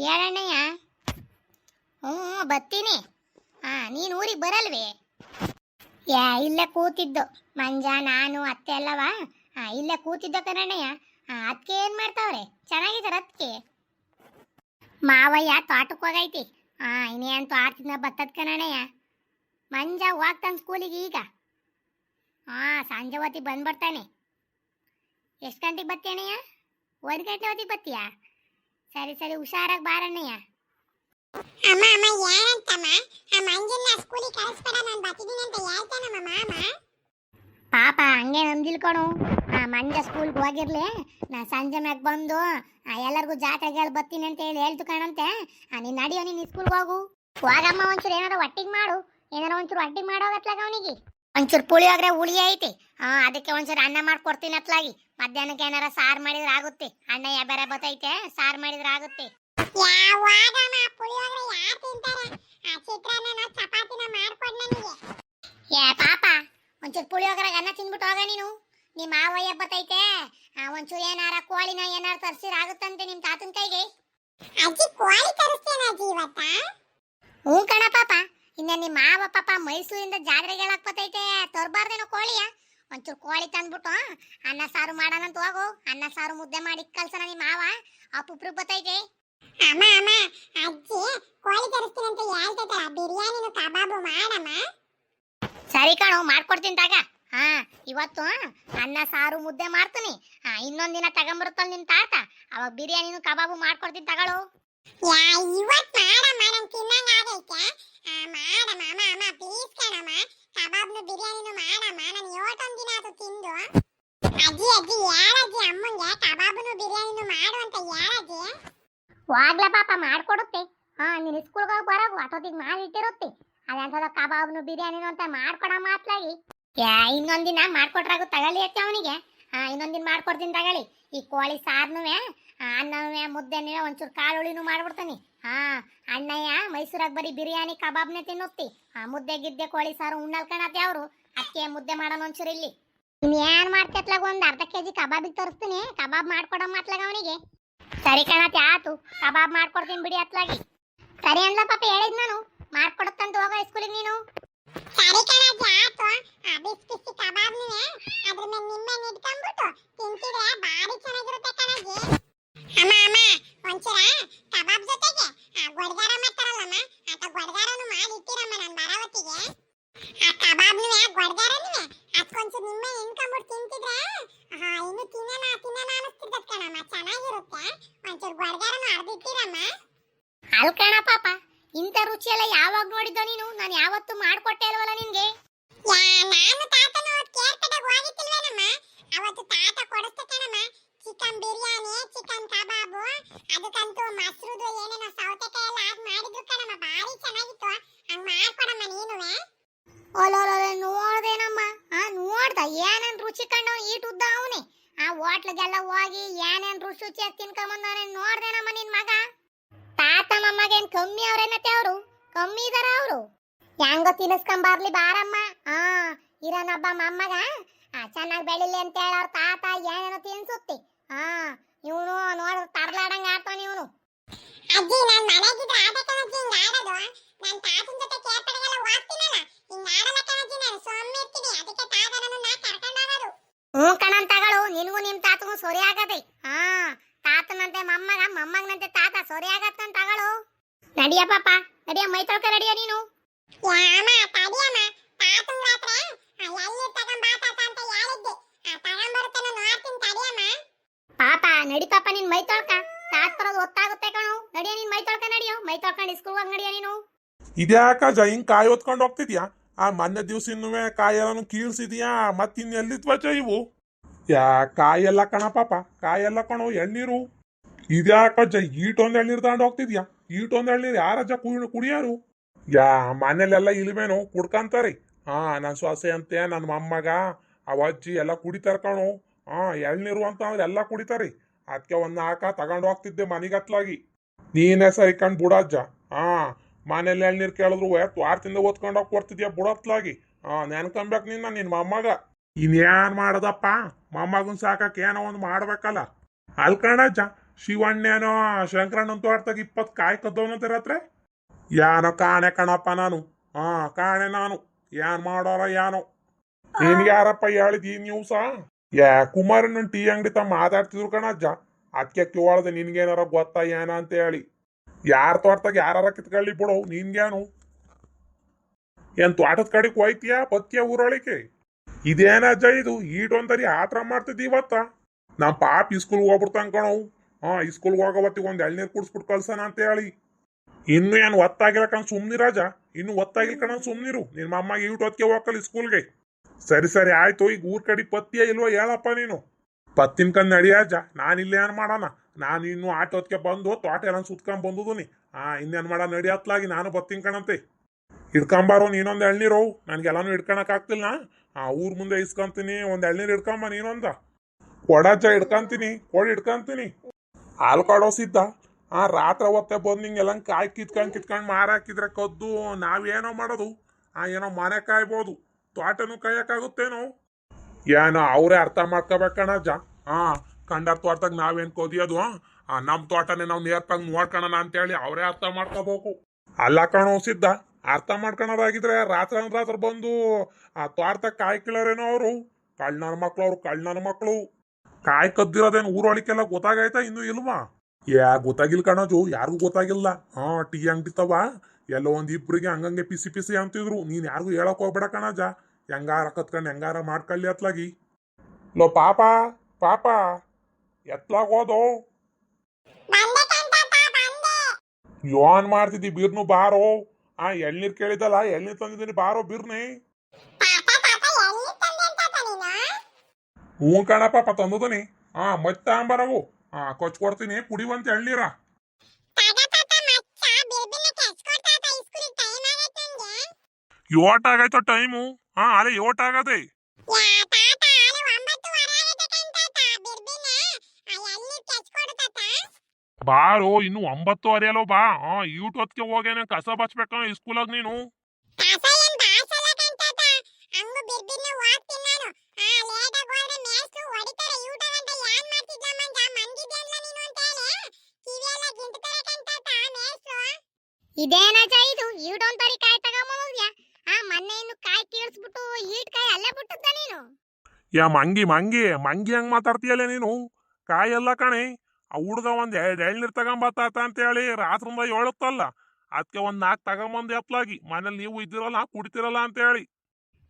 ಹೇಳಣ್ಣಯ್ಯ ಹ್ಞೂ ಬರ್ತೀನಿ. ಹಾಂ ನೀನು ಊರಿಗೆ ಬರಲ್ವೇ? ಯಾ ಇಲ್ಲೇ ಕೂತಿದ್ದು. ಮಂಜ ನಾನು ಅತ್ತೆ ಅಲ್ಲವ? ಹಾಂ ಇಲ್ಲೇ ಕೂತಿದ್ದ ಕಣಣ್ಣಯ್ಯ. ಹಾಂ ಅದಕ್ಕೆ ಏನು ಮಾಡ್ತಾವ್ರೆ? ಚೆನ್ನಾಗಿದ್ದಾರೆ ಅದಕ್ಕೆ ಮಾವಯ್ಯ ತೋಟಕ್ಕೆ ಹೋಗೈತಿ. ಹಾಂ ಇನ್ನೇನು ತೋಟದಿಂದ ಬತ್ತದ ಕಣಯ್ಯ ಮಂಜ ಹೋಗ್ತಾನೆ ಸ್ಕೂಲಿಗೆ ಈಗ. ಹಾಂ ಸಂಜೆ ಹೊತ್ತಿಗೆ ಬಂದ್ಬಿಡ್ತಾನೆ. ಎಷ್ಟು ಗಂಟೆಗೆ ಬರ್ತೀಯಣ್ಣಯ್ಯ? ಒಂದು ಗಂಟೆ ಹೊತ್ತಿಗೆ ಬರ್ತೀಯಾ? ಸರಿ ಸರಿ ಹುಷಾರಾಗಿ ಬಾರಣ್ಣಯ್ಯ. ಅಮ್ಮ ಅಮ್ಮ ಏನಂತಮ್ಮ ಆ ಮಂಜನ್ನ ಸ್ಕೂಲಿಗೆ ಕಳಿಸ್ಬೇಡ ನಾನು ಬರ್ತಿದ್ದೀನಿ ಅಂತ ಹೇಳ್ತಾನಮ್ಮ ಮಾಮ. ಪಾಪ ಹಂಗೆ ನಂದಿಲ್ಕೊಣು ಆ ಮಂಜ ಸ್ಕೂಲ್ಗೆ ಹೋಗಿರ್ಲಿ. ನಾ ಸಂಜೆ ಮ್ಯಾಗ ಬಂದು ಆ, ಎಲ್ಲರಿಗೂ ಜಾತ್ರೆಗೆ ಬರ್ತೀನಿ ಅಂತ ಹೇಳಿ ಹೇಳ್ತು ಕಾಣಂತೆ. ಆ, ನೀನ್ ನಡಿಯೋ ನೀನು ಸ್ಕೂಲ್ಗೆ ಹೋಗು. ಹೋಗಮ್ಮ ಒಂಚೂರು ಏನಾರ ಒಟ್ಟಿಗೆ ಮಾಡು. ಏನಾರ ಒಂಚೂರು ಒಟ್ಟಿಗೆ ಮಾಡೋಗತ್ಲಾಗ ಅವನಿಗೆ. ಒಂಚೂರು ಪುಳಿಯೋಗ್ರೆ ಹುಳಿ ಐತಿ. ಹಾ ಅದಕ್ಕೆ ಒಂಚೂರು ಅನ್ನ ಮಾಡ್ಕೊಡ್ತೀನಿ ಅತ್ಲಾಗಿ. ಮಧ್ಯಾಹ್ನಕ್ಕೆ ಏನಾರ ಸಾರ್ ಮಾಡಿದ್ರೆ ಆಗುತ್ತೆ. ಅಣ್ಣ ಬೇರೆ ಬತೈತೆ ಸಾರ್ ಮಾಡಿದ್ರೆ ಆಗುತ್ತೆ. ಏ ಪಾಪ ಒಂಚೂರು ಪುಳಿಯೋಗರಾಗ ಅನ್ನ ತಿನ್ಬಿಟ್ಟು ಹೋಗ ನೀನು. ನಿಮ್ಮ ಮಾವಯ್ಯ ಬತ್ತೈತೆ ಆ, ಒಂಚೂರು ಏನಾರ ಕೋಳಿನ ಏನಾರ ತರ್ಸಿರ್ ಆಗುತ್ತಂತೆ ನಿಮ್ಮ ತಾತನ ಕೈಗೆ. ಅಜ್ಜಿ ಕೋಳಿ ತರಿಸ್ತೇನೆ ಅಜ್ಜಿ ಇವತ್ತ? ಹ್ಞೂ ಕಣ ಪಾಪ. ಇನ್ನ ನಿಮ್ಮ ಮಾವ ಪಾಪ ಮೈಸೂರಿಂದ ಜಾತ್ರೆಗೆ ಹೇಳಕ್ ಬತ್ತೈತೆ ತರಬಾರ್ದೇನೋ ಕೋಳಿಯ ಒಂಚೂರು ಕೋಳಿ ತಂದ್ಬಿಟ್ಟು ಅನ್ನ ಸಾರು ಮಾಡೋಣಂತ ಹೋಗು. ಅನ್ನ ಸಾರು ಮುದ್ದೆ ಮಾಡಿ ಕಲ್ಸನ ನಿಮ್ಮ ಮಾವ. ಅಪ್ಪುಪ್ರು ಬತ್ತೈತೆ ಅಮ್ಮ ಅಮ್ಮ ಅಜ್ಜಿ ಕೋಳಿ ತರಿಸ್ತೀನಂತ ಬಿರಿಯಾನಿನು ಬಿರಿಯಾನಿನ ಕಬಾಬು ಮಾಡಮ್ಮ. ಸರಿ ಕಣು ಮಾಡ್ಕೊಡ್ತೀನಿ ತಗ. ಹಾ ಇವತ್ತು ಅನ್ನ ಸಾರು ಮುದ್ದೆ ಮಾಡ್ತೀನಿ. ಹಾ ಇನ್ನೊಂದಿನ ತಗೊಂಬರುತ್ತಲ್ಲ ನಿನ್ ತಾತ. ಅವಾಗ ಬಿರಿಯಾನಿನು ಕಬಾಬು ಮಾಡ್ಕೊಡ್ತೀನಿ ತಗಳು. ಯಾ ಇವತ್ ಆ, ಅಮ್ಮ ಅಮ್ಮ ಕಣಮ್ಮ ಬಿರಿಯಾನಿನು ದಿನ ಅದು ತಿಂದು. ಬಿರಿಯಾನಿನು ಮಾಡು ಅಂತ ಪಾಪ ಮಾಡ್ಕೊಡುತ್ತೆ. ಹಾ ನೀನು ಸ್ಕೂಲ್ಗೆ ಹೋಗಿ ಬರೋಗು ಅಷ್ಟೊತ್ತಿಗೆ ಮಾಡಿ ಇಟ್ಟಿರುತ್ತೆ ಅದಂತದ ಕಬಾಬ್ನು ಬಿರಿಯಾನಿನು ಅಂತ ಮಾಡ್ಕೊಡ ಮಾತ್ಲಾಗಿ. ಯಾ ಇನ್ನೊಂದಿನ ಮಾಡ್ಕೊಟ್ರಾಗು ತಗೊಳ್ಳಿ ಅತ್ತೆ ಅವನಿಗೆ. ಹಾ ಇನ್ನೊಂದಿನ ಮಾಡ್ಕೊಡ್ತೀನಿ ತಗೊಳ್ಳಿ. ಈ ಕೋಳಿ ಸಾರ್ನುವೆ ಅನ್ನನುವೆ ಮುದ್ದೆನೇ ಒಂಚೂರು ಕಾಳುಳಿನೂ ಮಾಡ್ಬಿಡ್ತಾನೆ. ಹಾ, ಅಣ್ಣಯ್ಯ, ಮೈಸೂರಾಗ ಬರೀ ಬಿರಿಯಾನಿ ಕಬಾಬ್ನೇ ತಿನ್ನುತ್ತಿ. ಆ, ಮುದ್ದೆ, ಗಿದ್ದೆ, ಕೋಳಿ, ಸಾರು, ಉಣ್ಣಲ್ ಕಣತ್ತೆ ಅವರು. ಅದಕ್ಕೆ ಮುದ್ದೆ ಮಾಡೋಣ ಒಂಚೂರು ಇಲ್ಲಿ. ನೀನು ಏನ್ ಮಾಡ್ತತ್ಲಾಗ ಒಂದ್ ಅರ್ಧ ಕೆಜಿ ಕಬಾಬಿಗೆ ತರಿಸ್ತೀನಿ. ಕಬಾಬ್ ಮಾಡ್ಕೊಡೋ ಮಾತ್ಲಾಗ ಅವನಿಗೆ. ಸರಿ ಕಣತ್ತೆ ಆತು. ಕಬಾಬ್ ಮಾಡ್ಕೊಡ್ತೀನಿ ಬಿಡಿ ಅತ್ಲಾಗಿ ಸರಿ ಅನ್ಲ ಪಾಪ, ಹೇಳಿದ್ ನಾನು. ಮಾಡ್ಕೊಡತ್ತಂತ ಹೋಗೋ ಸ್ಕೂಲಿಗೆ ನೀನು. ಸರಿ ಆ, ಬಿಸಿ ಕಬಾಬ್ನಿವೆ ಅದ್ರ ಮೇಲೆ ತಿಂತಿದ್ರೆ ಬಾರಿ ಚೆನ್ನಾಗಿರುತ್ತೆ ಅಮ್ಮ ಅಮ್ಮ ಒಂಚೂರ ಕಬಾಬ್ ಜೊತೆಗೆ ಆ ಗೊಡ್ಗಾರ ಮಾಡ್ತಾರಲ್ಲಮ್ಮ ಆತ ಗೊಡ್ಗಾರನು ಮಾಡಿ ಇಟ್ಟಿರಮ್ಮ ನಾನು ಬರಾವತ್ತಿಗೆ. ಆ ಕಬಾಬ್ನಿವೆ ಗೊಡ್ಗಾರನಿವೆ ಅದಕ್ಕೊಂಚೂರು ನಿಂಬೆ ಇನ್ಕೊಂಡ್ಬಿಟ್ಟು ತಿಂತಿದ್ರೆ ಹಾ ಇನ್ನು ತಿನ್ನೋಣ ತಿನ್ನೋಣ ಅನಿಸ್ತಿರ್ತದ ಕಣಮ್ಮ ಚೆನ್ನಾಗಿರುತ್ತೆ. ಒಂಚೂರು ಗೊಡ್ಗಾರನು ಅರ್ದಿಟ್ಟಿರಮ್ಮ ಅಲ್ ಕಣ ಪಾಪ ಇಂಥ ರುಚಿ ಎಲ್ಲ ಯಾವಾಗ ನೋಡಿದ್ದೋ ನೀನು? ನಾನು ಯಾವತ್ತೂ ಮಾಡ್ಕೊಟ್ಟೆ ಅಲ್ವಲ್ಲ ನಿನ್ಗೆ? ನಾನು ತಾತನ ಕೇರ್ಪೇಟೆಗೆ ಹೋಗಿತ್ತಿಲ್ವೇನಮ್ಮ ಅವತ್ತು ತಾತ ಕೊಡಿಸ್ತ ಕಣಮ್ಮ ಚಿಕನ್ ಬಿರಿಯಾನಿ, ಚಿಕನ್ ಕಬಾಬು, ಅದಕ್ಕಂತೂ ಮೊಸರುದು ಏನೇನೋ ಸೌತೆಕಾಯಿ ಎಲ್ಲ ಹಾಕಿ ಮಾಡಿದ್ರು ಕಣಮ್ಮ, ಭಾರಿ ಚೆನ್ನಾಗಿತ್ತು. ಹಂಗ್ ಮಾಡ್ಕೊಡಮ್ಮ ನೀನುವೆ. ಓಲೋಲೋಲೆ, ನೋಡ್ದೇನಮ್ಮ? ಆ, ನೋಡ್ದ? ಏನೇನ್ ರುಚಿ ಕಂಡವ್ ಈಟ್ ಉದ್ದ ಅವನೇ? ಆ ಹೋಟ್ಲಿಗೆಲ್ಲ ಹೋಗಿ ಏನೇನ್ ರುಚಿ ರುಚಿಯಾಗಿ ತಿನ್ಕೊಂಬಂದವನೇ ನೋಡ್ದೇನಮ್ಮ ನಿನ್ ಮಗ? ತಾತ ಮೊಮ್ಮಗೇನ್ ಕಮ್ಮಿ ಅವ್ರೇನತ್ತೆ ಅವರು? ಕಮ್ಮಿ ಇದಾರ ಅವರು? ಹೆಂಗೋ ತಿನ್ನಿಸ್ಕೊಂಬರ್ಲಿ ಬಾರಮ್ಮ. ಆ, ಇರೋನೊಬ್ಬ ಮಮ್ಮಗ? ಆ, ಚೆನ್ನಾಗಿ ಬೆಳಿಲಿ ಅಂತ ಹೇಳ ಅವ್ರ ತಾತ ಏನೇನೋ ತಿನ್ಸುತ್ತಿ. ಆ ಇವನು ನೋಡ್ರ ತರ್ಲಾಡಂಗ ಆಡ್ತಾನ ಇವನು. ಅಜ್ಜಿ ನಾನ್ ಮನೆಗಿದ್ರೆ ಆಟ ಅಜ್ಜಿ ಹಿಂಗ್ ಆಡೋದು. ನಾನು ತಾತನ ಜೊತೆ ಕೇರ್ಪೇಟೆಗೆಲ್ಲ ಹೋಗ್ತೀನಲ್ಲ ಹಿಂಗ್ ಆಡಲ್ಲ ಕಣಜ್ಜಿ ನಾನು ಸೊಮ್ಮೆ ಇರ್ತೀನಿ. ಅದಕ್ಕೆ ತಾತನನ್ನು ನಾ ಕರ್ಕೊಂಡು ಹೋಗೋದು. ಹ್ಞೂ ಕಣನ್ ತಗಳು ನಿನಗೂ ನಿಮ್ ತಾತಗೂ ಸೊರಿ ಆಗದೆ. ಹಾ ತಾತನಂತೆ ಮಮ್ಮಗ ಮಮ್ಮಗನಂತೆ ತಾತ ಸೊರಿ ಆಗತ್ತಂತ ತಗಳು. ನಡಿಯ ಪಾಪ ನಡಿಯ ಮೈ ತೊಳ್ಕ ನಡಿಯ ನೀನು. ಯಾಮ ತಡಿಯಮ್ಮ ತಾತನ ರಾತ್ರಿ ಎಲ್ಲಿ ಬಾ ತಾತ ಅಂತ ಹೇಳಿದ್ದೆ. ಆ ತಗೊಂಡ್ಬರುತ್ತಾನ ನೋಡ್ತೀನಿ ತಡಿಯಮ್ಮ ಪಾಪ ನಡಿ ನಿನ್ ಮೈ ತೊಳ್ಕ. ತಾತ್ ಬರೋದು ಗೊತ್ತಾಗುತ್ತೆ ಕಣು. ನಡಿಯ ನಿನ್ ಮೈ ತೊಳ್ಕ, ನಡಿಯೋ. ಮೈ ತೊಳ್ಕೊಂಡು ಸ್ಕೂಲ್ ಹೋಗಿ ನಡಿಯ ನೀನು. ಇದ್ಯಾಕ ಹಿಂಗ್ ಕಾಯಿ ಹೊತ್ಕೊಂಡು ಹೋಗ್ತಿದ್ಯಾ? ಆ ಮೊನ್ನೆ ದಿವ್ಸ ಕಾಯಿ ಎಲ್ಲಾನು ಕೀಳ್ಸಿದ್ಯಾ? ಮತ್ ಇನ್ ಎಲ್ಲಿದ್ವಜ ಇವು? ಯಾ, ಕಾಯೆಲ್ಲ ಕಣ ಪಾಪ. ಕಾಯೆಲ್ಲ ಕಣು ಎಳ್ನೀರು. ಇದ್ಯಾಕ ಜೈ ಈಟೊಂದ್ ಎಳ್ನೀರ್ ತಗೊಂಡು ಹೋಗ್ತಿದ್ಯಾ? ಈಟೊಂದು ಎಳ್ನೀರ್ ಯಾರಜ್ಜ ಕುಡಿ ಕುಡಿಯಾರು? ಯಾ ಮನೇಲೆಲ್ಲ ಇಲ್ವೇನು ಕುಡ್ಕಂತಾರಿ. ಹಾ ನನ್ನ ಸೊಸೆ ಅಂತೆ ನನ್ನ ಮೊಮ್ಮಗ, ಅವ ಅಜ್ಜಿ ಎಲ್ಲ ಕುಡಿತಾರ ಕಣು. ಹಾ ಎಳ್ನೀರು ಅಂತ ಎಲ್ಲ ಕುಡಿತಾರಿ. ಅದಕ್ಕೆ ಒಂದ್ ನಾಲ್ಕ ತಗೊಂಡು ಹೋಗ್ತಿದ್ದೆ ಮನಿಗತ್ಲಾಗಿ. ನೀನೇ ಸರಿ ಕಂಡ್ ಬುಡಜ್ಜ. ಹಾ ಮನೇಲಿ ಎಳ್ನೀರು ಕೇಳಿದ್ರು ವಾರದಿಂದ ಓದ್ಕೊಂಡು ಹೋಗಿ ಕೊಡ್ತಿದ್ಯಾ ಬುಡತ್ಲಾಗಿ? ಹಾ ನೆನ್ಕೊಂಬೇಕು ನಿನ್ನ ನಿನ್ನ ಮೊಮ್ಮಗ. ಇನ್ಯಾನ್ ಮಾಡದಪ್ಪ? ಮೊಮ್ಮಗನ್ ಸಾಕಕ್ಕೆ ಏನೋ ಒಂದು ಮಾಡ್ಬೇಕಲ್ಲ. ಅಲ್ಕಣಜ್ಜ ಶಿವಣ್ಣೇನೋ ಶಂಕರಣ್ಣನ ತೋಟದಾಗ ಇಪ್ಪತ್ತು ಕಾಯಿ ಕದ್ದವನಂತಿರತ್ರೆ ಯಾನೋ ಕಾಣೆ ಕಣಪ್ಪ ನಾನು. ಹಾ ಕಾಣೆ ನಾನು. ಏನ್ ಮಾಡೋರ ಏನೋ ನಿನ್ಗೆ ಯಾರಪ್ಪ ಹೇಳಿದ್ ಈ ನ್ಯೂಸ? ಯಾ ಕುಮಾರಣ್ಣನ ಟೀ ಅಂಗಡಿ ತಮ್ಮ ಮಾತಾಡ್ತಿದ್ರು ಕಣಜ್ಜ ಅದಕ್ಕೆ ಕೇಳ್ದೆ ನಿನ್ಗೇನಾರ ಗೊತ್ತಾ ಏನ ಅಂತ ಹೇಳಿ ಯಾರ ತೋಟದಾಗ ಯಾರ ಕಿತ್ಕೊಳ್ಳಿ ಬಿಡು, ನಿನ್ಗೇನು. ಏನ್ ತೋಟದ ಕಡೆಗೆ ಹೋಯ್ತೀಯಾ ಬತ್ತಿಯ ಊರೊಳಿಕೆ ಇದೇನಜ್ಜ ಇದು? ಈಟೊಂದರಿ ಆತರ ಮಾಡ್ತಿದ್ದಿ ಇವತ್ತ? ನಮ್ ಪಾಪ ಇಸ್ಕೂಲ್ ಹೋಗ್ಬಿಡ್ತಾನ ಕಣವು ಹಾ ಇಸ್ಕೂಲ್ ಹೋಗೋವತ್ತಿಗೆ ಒಂದ್ ಎಳ್ನೀರ್ ಕುಡಿಸ್ಬಿಟ್ಟು ಕಳ್ಸಣ ಅಂತ ಹೇಳಿ ಇನ್ನು ಏನು ಒತ್ತಾಗಿಲ್ಲ ಕಣ ಸುಮ್ನಿರಾಜ ಇನ್ನು ಒತ್ತಾಗಿಲ್ಲ ಕಣ ಸುಮ್ನಿರು. ನಿಮ್ಮ ಅಮ್ಮಗೆ ಈಟ್ ಹೊತ್ತಿಗೆ ಹೋಗಲ್ಲ ಸ್ಕೂಲ್ಗೆ ಸರಿ ಸರಿ, ಆಯ್ತು, ಈಗ ಊರ್ ಕಡೆ ಪತ್ತಿಯ ಇಲ್ವೋ ಹೇಳಪ್ಪ ನೀನು. ಪತ್ತಿನ ಕಂದ್ ನಡಿಯಾಜ ನಾನು ಇಲ್ಲೇ ಏನ್ ಮಾಡೋಣ? ನಾನು ಇನ್ನು ಆಟೋದ್ಕೆ ಬಂದು, ತೋಟ ಎಲ್ಲ ಸುತ್ಕೊಂಡ್ ಬಂದುದನಿ ಆ, ಇನ್ನೇನ್ ಮಾಡ ನಡಿಯತ್ಲಾಗಿ ನಾನು ಪತ್ತಿನ ಕಣಂತೆ ಹಿಡ್ಕೊಂಬಾರೋ, ನೀನೊಂದು ಎಳ್ನೀರು ನನಗೆಲ್ಲಾನು ಹಿಡ್ಕೊಳಕ್ ಆಗ್ತಿಲ್ಲ ಆ, ಊರ್ ಮುಂದೆ ಇಸ್ಕೊಂತೀನಿ, ಒಂದ್ ಎಳ್ನೀರ್ ಹಿಡ್ಕೊಂಬ ನೀನೊಂದ. ಕೊಡಜ್ಜ ಹಿಡ್ಕಂತೀನಿ, ಕೊಡಿ, ಹಿಡ್ಕಂತೀನಿ. ಹಾಲು ಕಾಡೋಸಿದ್ದ ಆ, ರಾತ್ರಿ ಹೊತ್ತೆ ಬಂದು ನಿಂಗೆಲ್ಲ ಕಾಯಿ ಕಿತ್ಕೊಂಡ್ ಕಿತ್ಕೊಂಡ್ ಮಾರಾಕಿದ್ರೆ ಕದ್ದು ನಾವೇನೋ ಮಾಡೋದು. ಆ, ಏನೋ ಮನೆ ಕಾಯ್ಬೋದು. ತೋಟನು ಕಾಯಕ್ಕಾಗುತ್ತೇನೋ? ಏನೋ ಅವರೇ ಅರ್ಥ ಮಾಡ್ಕೋಬೇಕಣಜ್ಜ ಹಾ ಕಂಡರ್ ತೋಟದಾಗ ನಾವೇನ್ ಕೊದಿಯೋದು? ಆ ನಮ್ಮ ತೋಟನೇ ನಾವು ನೇರ್ಪಂಗ್ ಅಂತ ಅಂತೇಳಿ ಅವರೇ ಅರ್ಥ ಮಾಡ್ಕೋಬೇಕು. ಅಲ್ಲ ಕಣೋ ಸಿದ್ಧ, ಅರ್ಥ ಮಾಡ್ಕೊಳೋದಾಗಿದ್ರೆ ರಾತ್ರಿ ರಾತ್ರಿ ಬಂದು, ಆ ತೋಟದಾಗ ಕಾಯಿ ಅವರು? ಕಳ್ಳನ ಮಕ್ಳು ಅವ್ರು, ಕಳ್ಳನ ಮಕ್ಕಳು ಕಾಯಿ ಕದ್ದಿರೋದೇನು ಊರೊಳಿಕೆಲ್ಲ ಗೊತ್ತಾಗೈತಾ ಇನ್ನು ಇಲ್ವಾ? ಯಾ ಗೊತ್ತಾಗಿಲ್ಲ ಕಣಜು ಯಾರಿಗೂ ಗೊತ್ತಾಗಿಲ್ಲ. ಹಾ ಟೀ ಅಂಗಡಿ ತವ? ಎಲ್ಲೋ ಒಂದು ಇಬ್ಬರಿಗೆ ಹಂಗಂಗೆ ಪಿಸಿ ಪಿಸಿ ಅಂತಿದ್ರು. ನೀನು ಯಾರಿಗೂ ಹೇಳಕ್ ಹೋಗ್ಬೇಡ ಕಣಜ. ಹೆಂಗಾರ ಕತ್ಕೊಂಡು ಹೆಂಗಾರ ಮಾಡ್ಕೊಳ್ಳಿ ಅತ್ಲಾಗಿ. ಲೋ ಪಾಪ ಪಾಪ ಎತ್ಲಾಗ ಹೋದೋ. ಬಂದೆ ಕಣ್ತಾತ ಬಂದೆ. ಯೋನ್ ಮಾಡ್ತಿದ್ದಿ ಬೀರ್ನು ಬಾರೋ. ಆ ಎಳ್ನೀರ್ ಕೇಳಿದಲ್ಲ ಎಳ್ನೀರ್ ತಂದಿದ್ದೀನಿ ಬಾರೋ ಬೀರ್ನಿ. ಹ್ಞೂ ಕಣಪ್ಪ ತಂದದನಿ. ಹಾ ಮತ್ತೆ ಅಂಬರವು ಹಾ ಕೊಚ್ ಕೊಡ್ತೀನಿ ಕುಡಿವಂತ ಎಳ್ನೀರ. ಯೋಟ್ ಆಗೈತೋ ಟೈಮು? ಹಾ ಅಲೆ ಯೋಟ್ ಆಗದೆ ಬಾರೋ, ಇನ್ನು ಒಂಬತ್ತು ಅರಿಯಲೋ ಬಾ. ಹಾ ಹೊತ್ತಿಗೆ ಹೋಗೇನೆ ಕಸ ಬಚ್ಬೇಕ ಸ್ಕೂಲಾಗ ನೀನು? ಇದೇನಾಚ ಇದು? ಯೂಟೋನ್ ಮೊನ್ನೆ ಕೀಳ್ಸ್ಬಿಟ್ಟು ಈಟ್ ಕಾಯಿ ಅಲ್ಲೇ ಬಿಟ್ಟದ್ದ ನೀನು? ಯಾ ಮಂಗಿ ಮಂಗಿ ಮಂಗಿ ಹೆಂಗ್ ಮಾತಾಡ್ತೀಯಲ್ಲ ನೀನು? ಕಾಯೆಲ್ಲ ಕಣೆ. ಆ ಹುಡ್ಗ ಒಂದ್ ಎರಡ್ ಎಳ್ನೀರ್ ತಗೊಂಬತ್ತಾತ ಅಂತ ಹೇಳಿ ರಾತ್ರಿಂದ ಹೇಳುತ್ತಲ್ಲ ಅದಕ್ಕೆ ಒಂದ್ ನಾಕ್ ತಗೊಂಬಂದ್ ಎಪ್ಲಾಗಿ ಮನೇಲಿ ನೀವು ಇದ್ದಿರಲ್ಲ ಕುಡಿತಿರಲ್ಲ ಅಂತ ಹೇಳಿ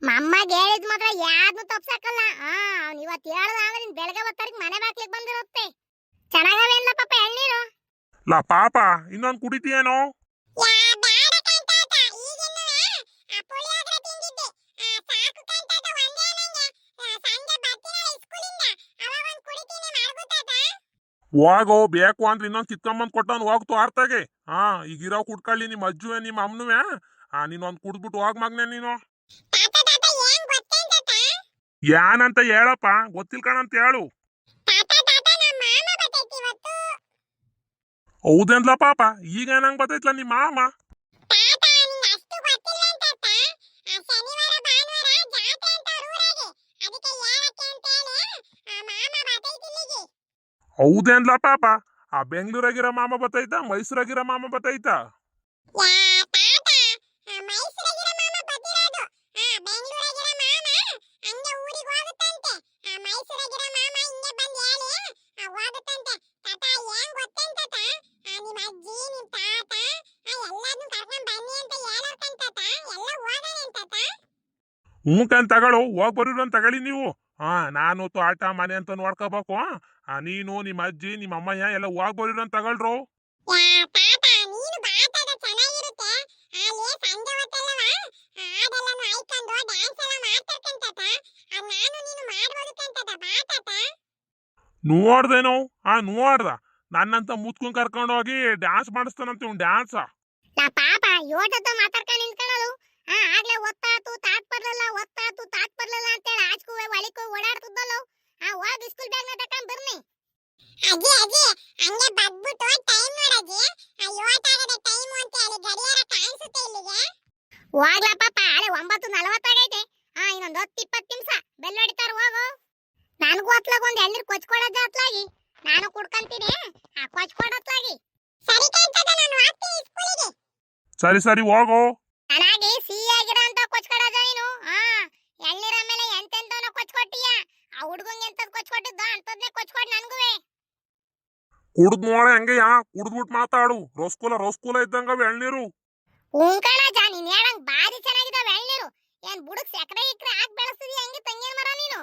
ಮಮ್ಮಗೆ ಹೇಳಿದ್ ಮಾತ್ರ ಯಾರನ್ನು ತಪ್ಸಕ್ಕಲ್ಲ ಆ ಅವ್ನ್ ಇವತ್ ಹೇಳ್ದ ಅಂದ್ರೆ ಇನ್ ಬೆಳಗ್ಗೆ ಹೊತ್ತರಿಗೆ ಮನೆ ಬಾಕ್ಲಿಗೆ ಬಂದಿರುತ್ತೆ. ಚೆನ್ನಾಗವೇನ್ಲ ಪಾಪ ಎಳ್ನೀರು ಲಾ ಪಾಪ ಇನ್ನೊಂದ್ ಕುಡಿತೀಯೇನೋ? ಹೋಗೋ ಬೇಕು ಅಂದ್ರೆ ಇನ್ನೊಂದು ಕಿತ್ಕೊಂಬಂದು ಕೊಟ್ಟವನು ಹೋಗ್ ತೋರ್ತಾಗೆ ಹಾ ಈಗಿರೋ ಕುಡ್ಕೊಳ್ಳಿ ನಿಮ್ಮ ಅಜ್ಜುವೆ ನಿಮ್ಮ ಅಮ್ಮನುವೆ ಹಾ ನೀನೊಂದು ಕುಡ್ದ್ಬಿಟ್ಟು ಹೋಗ್ ಮಗ್ನೆ ನೀನು. ಏನಂತ ಹೇಳಪ್ಪ ಗೊತ್ತಿಲ್ ಕಣಂತ ಹೇಳು. ತಾತ ತಾತ ನಮ್ಮ ಮಾಮ ಬರ್ತೈತಿ ಇವತ್ತು. ಹೌದೇನ್ಲ ಪಾಪ ಈಗ ನಂಗ್ ಬರ್ತೈತ್ಲ ನಿಮ್ಮ ಮಾಮ? ಹೌದೇನ್ಲ ಪಾಪ? ಆ ಬೆಂಗಳೂರಾಗಿರೋ ಮಾಮ ಬತ್ತೈತ ಮೈಸೂರಾಗಿರೋ ಮಾಮ ಬತ್ತೈತ? ಆ ಬೆಂಗಳೂರಾಗಿರೋ ಮಾಮ ಹಂಗೆ ಬರೀರು ತಗೊಳ್ಳಿ ನೀವು. ಹಾ ನಾನು ತೋಟ ಮನೆ ಅಂತ ನೋಡ್ಕೋಬೇಕು ನೀನು ನಿಮ್ಮ ಅಜ್ಜಿ ನಿಮ್ಮ ಅಮ್ಮಯ್ಯ ಎಲ್ಲ ಹೋಗ್ ಬರೀರು ಅಂತ ತಗೊಳ್ರು. ಡ್ಯಾನ್ಸ್ ನೋಡ್ದೇನೋ ಆ ನೋಡ್ದ ನನ್ನಂತ ಮುತ್ಕೊಂಡ್ ಕರ್ಕೊಂಡೋಗಿ ಡ್ಯಾನ್ಸ್ ಮಾಡಿಸ್ತಾನಂತ ಇವ್ನು ಡ್ಯಾನ್ಸ್ ನಾ ಪಾಪ ಯೋಟದ ಮಾತಾಡ್ಕೊಂಡು ಆ ಆಗ್ಲೇ ಒತ್ತಾತು ತಾಟ್ ಬರ್ಲಲ್ಲ ಒತ್ತಾತು ತಾಟ್ ಬರ್ಲಲ್ಲ ಅಂತೇಳಿ ಆಚ್ಕು ಒಳಿಕು ಓಡಾಡ್ತಿದ್ದಲ್ಲ. ಆ ಹೋಗಿ ಸ್ಕೂಲ್ ಬ್ಯಾಗ್ನ ತಕೊಂಡ್ ಬರ್ನಿ. ಅಜ್ಜಿ ಅಜ್ಜಿ ಹಂಗೆ ಬಗ್ಬಿಟ್ಟು ಟೈಮ್ ನೋಡಜ್ಜಿ ಯೋಟಾಗದ ಟೈಮ್ ಅಂತ ಹೇಳಿ ಗಡಿಯಾರ ಕಾಣಿಸುತ್ತೆ ಇಲ್ಲಿಗೆ. ಹೋಗ್ಲಾ ಪಾಪ ಅಲೆ ಒಂಬತ್ತು ನಲವತ್ತಾಗೈತೆ ಆ ಇನ್ನೊಂದು ಹತ್ತು ಇಪ್ಪತ್ತು ನಿಮಿಷ. ಬೆಲ್ ಹೊಡಿತಾರ ಹೋಗು. ನನಗೂ ಹೊತ್ಲಾಗ ಒಂದು ಎಳ್ನೀರ್ ಕೊಚ್ಕೊಡೋದು ಹೊತ್ಲಾಗಿ ನಾನು ಕುಡ್ಕಂತೀನಿ. ಆ ಕೊಚ್ಕೊಡತ್ಲಾಗಿ ಸರಿ ಕಾಣ್ತದ ನಾನು ಹೋಗ್ತೀನಿ ಸ್ಕೂಲಿಗೆ ಸರಿ ಸರಿ ಹೋಗು. ಸಿ ಅಂತ ಕೊಚ್ಕೊಡೋದು ನೀನು? ಆ ಎಳ್ನೀರ ಮೇಲೆ ಎಂತೆಂತವನ ಕೊಚ್ಕೊಟ್ಟಿಯ? ಆ ಹುಡ್ಗಂಗೆ ಎಂತದ್ ಕೊಚ್ಕೊಟ್ಟಿದ್ದ ಅಂತದ್ನೆ ಕೊಚ್ಕೊಡ್ ನನ್ಗುವೆ. ಕುಡ್ದ್ ನೋಡ ಹೆಂಗೆಯಾ ಕುಡ್ದ್ಬಿಟ್ ಮಾತಾಡು. ರೋಸ್ಕೂಲ ರೋಸ್ಕೂಲ ಇದ್ದಂಗ ಎಳ್ನೀರು. ಉಂಕಣಜ ನೀನ್ ಹೇಳಂಗ್ ಬಾರಿ ಚೆನ್ನಾಗಿದಾವ ಎಳ್ನೀರು. ಏನ್ ಬುಡಕ್ ಸಕ್ಕರೆ ಇಕ್ರೆ ಹಾಕ್ ಬೆಳೆಸ್ತಿದಿ ಹಂಗೆ ತಂಗೇನ್ ಮರ ನೀನು?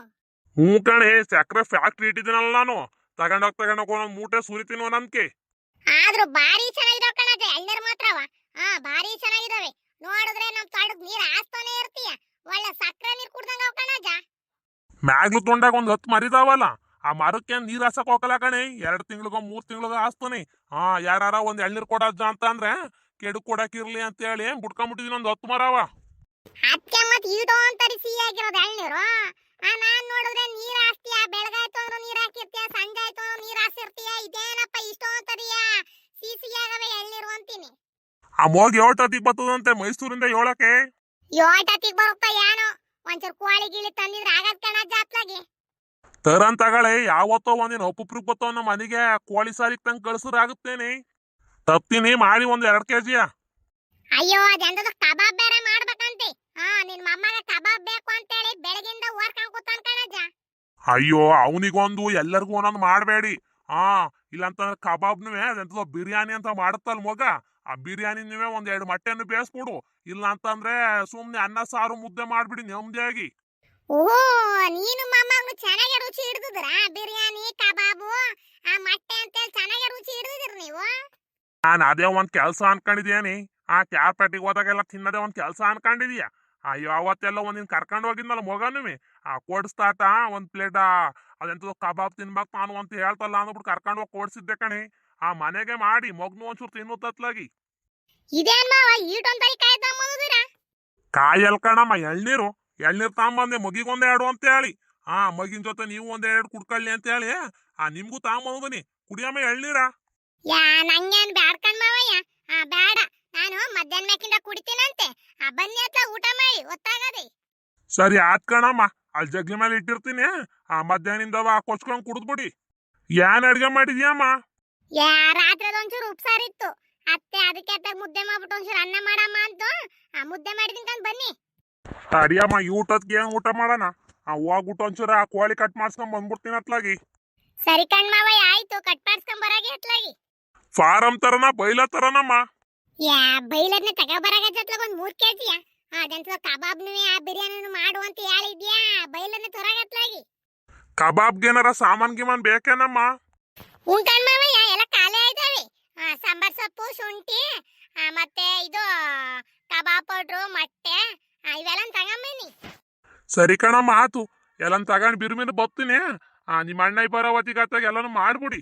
ಹ್ಞೂ ಕಣೆ ಸಕ್ಕರೆ ಫ್ಯಾಕ್ಟ್ರಿ ಇಟ್ಟಿದ್ದೀನಲ್ಲ ನಾನು. ತಗೊಂಡೋಗ್ ತಗೊಂಡೋಗ್ ಒಂದೊಂದ್ ಮೂಟೆ ಸುರಿತೀನಿ ಒಂದೊಂದ್ಕೆ ಆದ್ರೂ ಬಾರಿ ಚೆನ್ನಾಗಿದಾವ ಕಣಜ ಎಳ್ನೀರ್ ಮಾತ್ರವ. ಹಾ ಬಾರಿ ಚೆನ್ನಾಗಿದಾವೆ. ನೋಡಿದ್ರೆ ನಮ್ಮ ತಡಕ್ ನೀರ್ ಹಾಸ್ತಾನೆ ಇರ್ತೀಯ. ಒಳ್ಳೆ ಸಕ್ಕರೆ ನೀರ್ ಕುಡ್ದಂಗ ಕಣಜ. ಮ್ಯಾಗ್ಲು ತೊಂಡಾಗ ಒಂದ್ ಹತ್ತು ಮರಿದಾವಲ್ಲ ಆ ಮರಕ್ಕೆ ನೀರ್ ಹಾಸಕ್ ಹೋಗಲ್ಲ ಕಣೆ. ಎರಡು ತಿಂಗಳಿಗೋ ಮೂರ್ ತಿಂಗಳಿಗೋ ಹಾಸ್ತಾನೆ. ಹಾ ಯಾರ ಒಂದ್ ಎಳ್ನೀರ್ ಕೊಡಜ್ಜ ಅಂತ ಅಂದ್ರೆ ಕೆಡು ಕೊಡಕಿರ್ಲಿ ಅಂತ ಹೇಳಿ ಬಿಟ್ಕೊಂಡ್ಬಿಟ್ಟಿದೀನಿ ಒಂದ್ ಹತ್ತು ಮರವ. ಅದಕ್ಕೆ ಮತ್ ಈಡೋ ಅಂತಾರಿ ಸಿಹಿ ಆಗಿರೋದು ಎಳ್ನೀರು. ಆ ನಾನ್ ನೋಡಿದ್ರೆ ನೀರ್ ಹಾಸ್ತೀಯ ಬೆಳಗಾಯ್ತು ಅಂದ್ರೆ ನೀರ್ ಹಾಕಿರ್ತೀಯ ಸಂಜೆ ಆಯ್ತು ಅಂದ್ರೆ ನೀರ್ ಹಾಸಿರ್ತೀಯ ಇದೇನಪ್ಪ ಇಷ್ಟೋ ಅಂತಾರಿಯ. ಸಿಹಿ ಸಿಹಿ ಆಗವೆ ಎಳ್ನೀರು ಅಂತೀನಿ. ಆ ಮೋಗಿ ಏಳ್ಟತ್ತಿಗೆ ಬರ್ತದಂತೆ ಮೈಸೂರಿಂದ ಏಳಕ್ಕೆ? ಯೋಟತಿಗ್ ಬರುತ್ತ ಏನೋ? ಒಂಚೂರು ಕೋಳಿ ಗಿಳಿ ತಂದಿದ್ರೆ ಆಗದ್ ಕಣ ಜಾತ್ಲಾಗಿ. ತರ ತರನ್ ತಗಳೆ ಯಾವತ್ತೋ ಒಂದಿನ ಒಪ್ಪುಪ್ರಿಗೆ ಬತ್ತೋ ನಮ್ಮ ಮನೆಗೆ ಕೋಳಿ ಸಾರಿಗೆ ತಂಗ್ ಕಳ್ಸಿದ್ರೆ ಆಗುತ್ತೇನೆ. ತಪ್ತೀನಿ ಮಾಡಿ ಒಂದ್ ಎರಡ್ ಕೆಜಿ ಅಯ್ಯೋ ಅದೆಂದದ ಕಬಾಬ್ ಬೇರೆ ಮಾಡ್ಬೇಕಂತೆ? ಹಾ ನಿನ್ ಮಮ್ಮಗ ಕಬಾಬ್ ಬೇಕು ಅಂತೇಳಿ ಬೆಳಗಿಂದ ಓರ್ಕೊಂಡ್ ಕೂತಾನ ಕಣಜ್ಜ ಅಯ್ಯೋ ಅವನಿಗೊಂದು ಎಲ್ಲರಿಗೂ ಒಂದೊಂದು ಮಾಡಬೇಡಿ. ಹಾ ಇಲ್ಲಂತಂದ್ರೆ ಕಬಾಬ್ನುವೆ ಅದೆಂತದೋ ಬಿರಿಯಾನಿ ಅಂತ ಮಾಡುತ್ತಲ್ ಮಗ. ಆ ಬಿರಿಯಾನಿನುವೆ ಒಂದ್ ಎರಡು ಮೊಟ್ಟೆಯನ್ನು ಬೇಯಿಸ್ಬಿಡು. ಇಲ್ಲ ಅಂತಂದ್ರೆ ಸುಮ್ನೆ ಅನ್ನ ಸಾರು ಮುದ್ದೆ ಮಾಡ್ಬಿಡಿ ನೆಮ್ಮದಿಯಾಗಿ ಓಹೋ ನೀನು ಮೊಮ್ಮಗನು ಚೆನ್ನಾಗಿ ರುಚಿ ಹಿಡಿದಿದ್ರ? ಬಿರಿಯಾನಿ ಕಬಾಬು ಆ ಮೊಟ್ಟೆ ಅಂತೇಳಿ ಚೆನ್ನಾಗಿ ರುಚಿ ಹಿಡಿದಿದ್ರಿ ನೀವು? ನಾನು ಅದೇ ಒಂದ್ ಕೆಲ್ಸ ಅನ್ಕೊಂಡಿದ್ದೀನಿ ಆ ಕ್ಯಾರ್ಪೇಟೆಗೆ ಹೋದಾಗೆಲ್ಲ ತಿನ್ನದೇ ಒಂದ್ ಕೆಲ್ಸ ಅನ್ಕೊಂಡಿದೀಯ. ಅಯ್ಯೋ ಅವತ್ತೆಲ್ಲ ಒಂದಿನ ಕರ್ಕೊಂಡು ಹೋಗಿದ್ನಲ್ಲ ಮಗನುವೆ. ಆ ಕೊಡಿಸ್ತಾಟ ಒಂದ್ ಪ್ಲೇಟ್ ಅದೆಂತದೋ ಕಬಾಬ್ ತಿನ್ಬೇಕು ನಾನು ಅಂತ ಹೇಳ್ತಲ್ಲ ಅಂದ್ಬಿಟ್ಟು ಕರ್ಕೊಂಡು ಹೋಗಿ ಕೊಡ್ಸಿದ್ದೆ ಕಣೆ. ಆ ಮನೆಗೆ ಮಾಡಿ ಮಗ್ನು ಒಂಚೂರು ತಿನ್ನು ತತ್ಲಾಗಿ. ಇದೇನ್ ಮಾವ ಈಟೊಂದ್ ಮನುದಿರ ಕಾಯಲ್ ಕಣಮ್ಮ ಎಳ್ನೀರು. ಎಳ್ನೀರು ತಗೊಂಬಂದೆ ಮಗಿಗೊಂದ್ ಎರಡು ಅಂತ ಹೇಳಿ. ಆ ಮಗಿನ ಜೊತೆ ನೀವು ಒಂದ್ ಎರಡು ಕುಡ್ಕೊಳ್ಳಿ ಅಂತ ಹೇಳಿ. ಆ ನಿಮ್ಗೂ ತಗೊಂಬಂದಿನಿ ಕುಡಿಯಮ್ಮ ಎಳ್ನೀರ. ಯಾ ನಂಗೇನ್ ಬ್ಯಾಡ್ ಕಣ್ ಮಾವಯ್ಯ. ಆ ಬ್ಯಾಡ. ನಾನು ಮಧ್ಯಾಹ್ನ ಮೇಕಿಂದ ಕುಡಿತೀನಂತೆ. ಆ ಬನ್ನಿ ಊಟ ಮಾಡಿ ಒತ್ತಾಗದೆ. ಸರಿ ಆತ್ ಕಣಮ್ಮ. ಅಲ್ಲಿ ಜಗ್ಲಿ ಮೇಲೆ ಇಟ್ಟಿರ್ತೀನಿ. ಆ ಮಧ್ಯಾಹ್ನದಿಂದ ಕೊಚ್ಕೊಂಡ್ ಕುಡಿದ್ಬಿಡಿ ಏನ್ ಅಡ್ಗೆ ಮಾಡಿದ್ಯಮ್ಮ? ಯಾ ರಾತ್ರಿ ಒಂಚೂರು ಉಪ್ಸಾರಿತ್ತು ಅತ್ತೆ ಅದಕ್ಕೆ ಅತ್ತಾಗ ಮುದ್ದೆ ಮಾಡ್ಬಿಟ್ಟು ಒಂದ್ಸಲ ಅನ್ನ ಮಾಡಮ್ಮ ಅಂತ. ಆ ಮುದ್ದೆ ಮಾಡಿದೀನಿ ಕಂದ್ ಬನ್ನಿ. ಅಡಿಯಮ್ಮ ಊಟದ್ಗೆ ಏನ್ ಊಟ ಮಾಡೋಣ? ಆ ಹೋಗ್ಬಿಟ್ಟು ಒಂಚೂರ ಆ ಕೋಳಿ ಕಟ್ ಮಾಡ್ಸ್ಕೊಂಡ್ ಬಂದ್ಬಿಡ್ತೀನಿ ಅತ್ಲಾಗಿ. ಸರಿ ಕಣ್ಣ ಮಾವ ಆಯ್ತು ಕಟ್ ಮಾಡ್ಸ್ಕೊಂಡ್ ಬರಾಗಿ ಅತ್ಲಾಗಿ. ಫಾರಂ ತರನ ಬೈಲ ತರನಮ್ಮ ಯಾ ಬೈಲದ್ನ ತಗ ಬರಾಗ ಅತ್ಲಾಗ ಒಂದ್ ಮೂರ್ ಕೆಜಿಯ ಅದಂತ ಕಬಾಬ್ನು ಆ ಬಿರಿಯಾನಿನು ಮಾಡು ಅಂತ ಹೇಳಿದ್ಯಾ ಬೈಲದ್ನ ಕಬಾಬ್ಗೆ ಏನಾರ ಸಾಮಾನ್ ಗಿಮಾನ್ ಬೇಕೇನಮ್ಮ? ಉಂಟಣ್ಣ ಎಲ್ಲ ಖಾಲಿ ಆಯ್ತಾವೆ. ಸಾಂಬಾರ್ ಸೊಪ್ಪು ಶುಂಠಿ ಆ, ಮತ್ತೆ ಇದು ಕಬಾಬ್ ಪೌಡ್ರು ಮೊಟ್ಟೆ ಇವೆಲ್ಲ ತಗೊಂಬನ್ನಿ ಸರಿ ಕಣ ಮಾತು ಎಲ್ಲನ್ ತಗೊಂಡ್ ಬಿರುಮಿನ ಬತ್ತೀನಿ ಆ ನಿಮ್ಮ ಅಣ್ಣ ಬರೋವತ್ತಿಗತ್ತಾಗ ಎಲ್ಲಾನು ಮಾಡ್ಬಿಡಿ.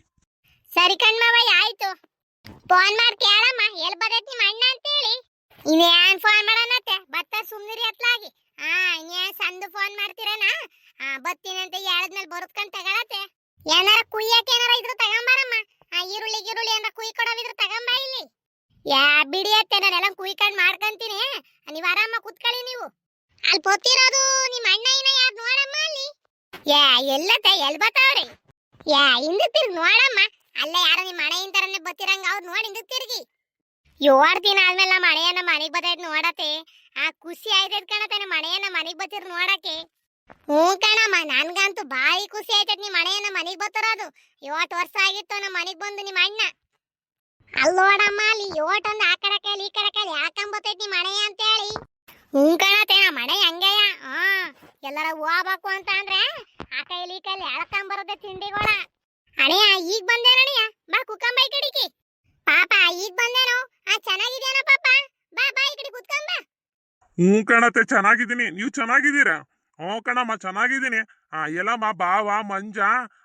ಸರಿ ಕಣ್ ಮಾವಯ್ಯ ಆಯ್ತು. ಫೋನ್ ಮಾಡಿ ಕೇಳಮ್ಮ ಎಲ್ಲಿ ಬದೈತ್ ನಿಮ್ಮ ಅಣ್ಣ ಅಂತೇಳಿ. ಇನ್ನೇನ್ ಫೋನ್ ಮಾಡೋಣತ್ತೆ ಬತ್ತ ಸುಮ್ನಿರಿ ಅತ್ಲಾಗಿ. ಆ ಇನ್ನೇನ್ ಸಂದು ಫೋನ್ ಮಾಡ್ತೀರೇನ? ಬತ್ತೀನಿ ಅಂತ ಹೇಳದ್ಮೇಲೆ ಬರುತ್ಕೊಂಡ್ ತಗೊಳತ್ತೆ. ಏನಾರ ಕುಯ್ಯಕ್ಕೆ ಏನಾರ ಇದ್ರು ತಗೊಂಬಾರಮ್ಮ ಈರುಳ್ಳಿ ಗಿರುಳ್ಳಿ ಏನಾರ ಕುಯ್ ಕೊಡೋವಿದ್ರು ತಗೊಂಬ ಇಲ್ಲಿ. ಯಾ ಬಿಡಿ ಅತ್ತೆ ನಾನೆಲ್ಲ ಕುಯ್ಕೊಂಡ್ ಮಾಡ್ಕಂತೀನಿ. ನೀವ್ ಆರಾಮ ಕುತ್ಕೊಳ್ಳಿ ನೀವು. ಅಲ್ಲಿ ಪೊತ್ತಿರೋದು ನಿಮ್ಮ ಅಣ್ಣ ಇನ್ನ ಯಾರು ನೋಡಮ್ಮ ಅಲ್ಲಿ? ಯಾ ಎಲ್ಲತ್ತ ಎಲ್ ಬತ್ತಾವ್ರಿ? ಯಾ, ಹಿಂದ ನೋಡಮ್ಮ. ಅಲ್ಲೇ ಯಾರು ನಿಮ್ಮ ಮನೆ ಇಂತರನ್ನೇ ಬತ್ತಿರಂಗ ಅವ್ರು ನೋಡಿ ಹಿಂದ ತಿರ್ಗಿ. ಏಳು ದಿನ ಆದ್ಮೇಲೆ ನಮ್ಮ ಮನೆಯನ್ನ ಮನೆಗ್ ಬತ್ತೈತ್ ನೋಡತ್ತೆ. ಆ ಖುಷಿ ಆಯ್ತದ ಕಣತ್ತೆ ನಮ್ಮ ಮನೆಯನ್ನ ಮನೆಗ್ ಬತ್ತಿರ್ ನೋಡಕ್ಕೆ. ಹ್ಞೂ ಕಣಮ್ಮ, ನನ್ಗಂತೂ ಭಾರಿ ಖುಷಿ ಆಯ್ತದ ನಿಮ್ಮ ಮನೆಯನ್ನ ಮನೆಗೆ ಬತ್ತಿರೋದು ಇವತ್ತು ವರ್ಷ ಆಗಿತ್ತು ನಮ್ಮ ಮನೆಗೆ ಬಂದು ನಿಮ್ಮ ಅಣ್ಣ. ಅಲ್ಲೋಡಮ್ಮ ಅಲ್ಲಿ ಯೋಟೊಂದು ಆ ಕಡೆ ಕೈಲಿ ಈ ಕಡೆ ಕೈಲಿ ಯಾಕಂಬತ್ತೈತ್ ನಿಮ್ಮ ಮನೆಯ ಅಂತೇಳಿ. ಹ್ಞೂ ಕಣತೆ ನಮ್ಮ ಮನೆ ಹಂಗೆಯ? ಹಾ, ಎಲ್ಲರ ಹೋಗ್ಬೇಕು ಅಂತ ಅಂದ್ರೆ ಆ ಕೈಲಿ ಈ ಕೈಲಿ ಎಳ್ಕೊಂಬರುತ್ತೆ ತಿಂಡಿಗಳ. ಅಣಯ್ಯ ಈಗ ಬಂದೇನಣ್ಣಯ್ಯ ಬಾ ಕುಕ್ಕಂಬ ಈ ಕಡಿಕಿ ಪಾಪ, ಈಗ ಬಂದೇನೋ? ಆ, ಚೆನ್ನಾಗಿದ್ಯಾನೋ ಪಾಪ? ಬಾ ಬಾ ಈ ಕಡೆ ಕುತ್ಕೊಂಬ ಹ್ಞೂ ಕಣತೆ ಚೆನ್ನಾಗಿದ್ದೀನಿ. ನೀವು ಚೆನ್ನಾಗಿದ್ದೀರಾ? ಹ್ಞೂ ಕಣಮ್ಮ ಚೆನ್ನಾಗಿದ್ದೀನಿ. ಆ ಎಲ್ಲಮ್ಮ ಬಾವ ಮಂಜ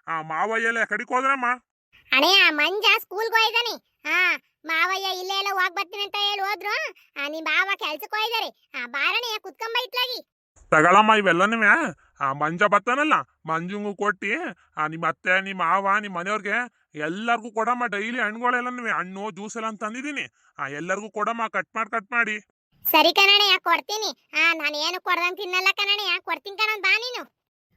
ಆ ಮಾವಯ್ಯ ಎಲ್ಲ ಕಡಿಕ್ ಹೋದ್ರಮ್ಮ? ಆ ಮಂಜ ಸ್ಕೂಲ್ಗೆ ಹೋಗಿದ್ದಾನೆ. ಹಾ ಮಾವಯ್ಯ ಇಲ್ಲೇ ಎಲ್ಲ ಹೋಗ್ ಬರ್ತೀನಿ ಅಂತ ಹೇಳಿ ಹೋದ್ರು. ಆ ನಿಮ್ ಬಾವ ಕೆಲ್ಸಕ್ಕೆ ಹೋಗಿದ್ದಾರೆ ಆ ಬಾರಣಯ್ಯ ಕುತ್ಕೊಂಬ ಇತ್ಲಾಗಿ. ತಗೊಳಮ್ಮ ಇವೆಲ್ಲನೂ ಆ ಮಂಜ ಬರ್ತಾನಲ್ಲ ಮಂಜುಂಗು ಕೊಟ್ಟಿ ಆ ನಿಮ್ಮ ಅತ್ತೆ ನಿಮ್ಮ ಮಾವ ನಿಮ್ಮ ಮನೆಯವ್ರಿಗೆ ಎಲ್ಲರಿಗೂ ಕೊಡಮ್ಮ ಡೈಲಿ ಹಣ್ಣುಗಳೆಲ್ಲನೂ ಹಣ್ಣು ಜ್ಯೂಸ್ ಎಲ್ಲ ತಂದಿದ್ದೀನಿ. ಆ ಎಲ್ಲರಿಗೂ ಕೊಡಮ್ಮ ಕಟ್ ಮಾಡಿ ಕಟ್ ಮಾಡಿ. ಸರಿ ಕಣಣ್ಣಯ್ಯ ಕೊಡ್ತೀನಿ. ಹಾ ನಾನು ಏನು ಕೊಡ್ದಂಗೆ ತಿನ್ನಲ್ಲ ಯಾಕೆ ಕೊಡ್ತೀನಿ ಕಣ, ಬಾ ನೀನು.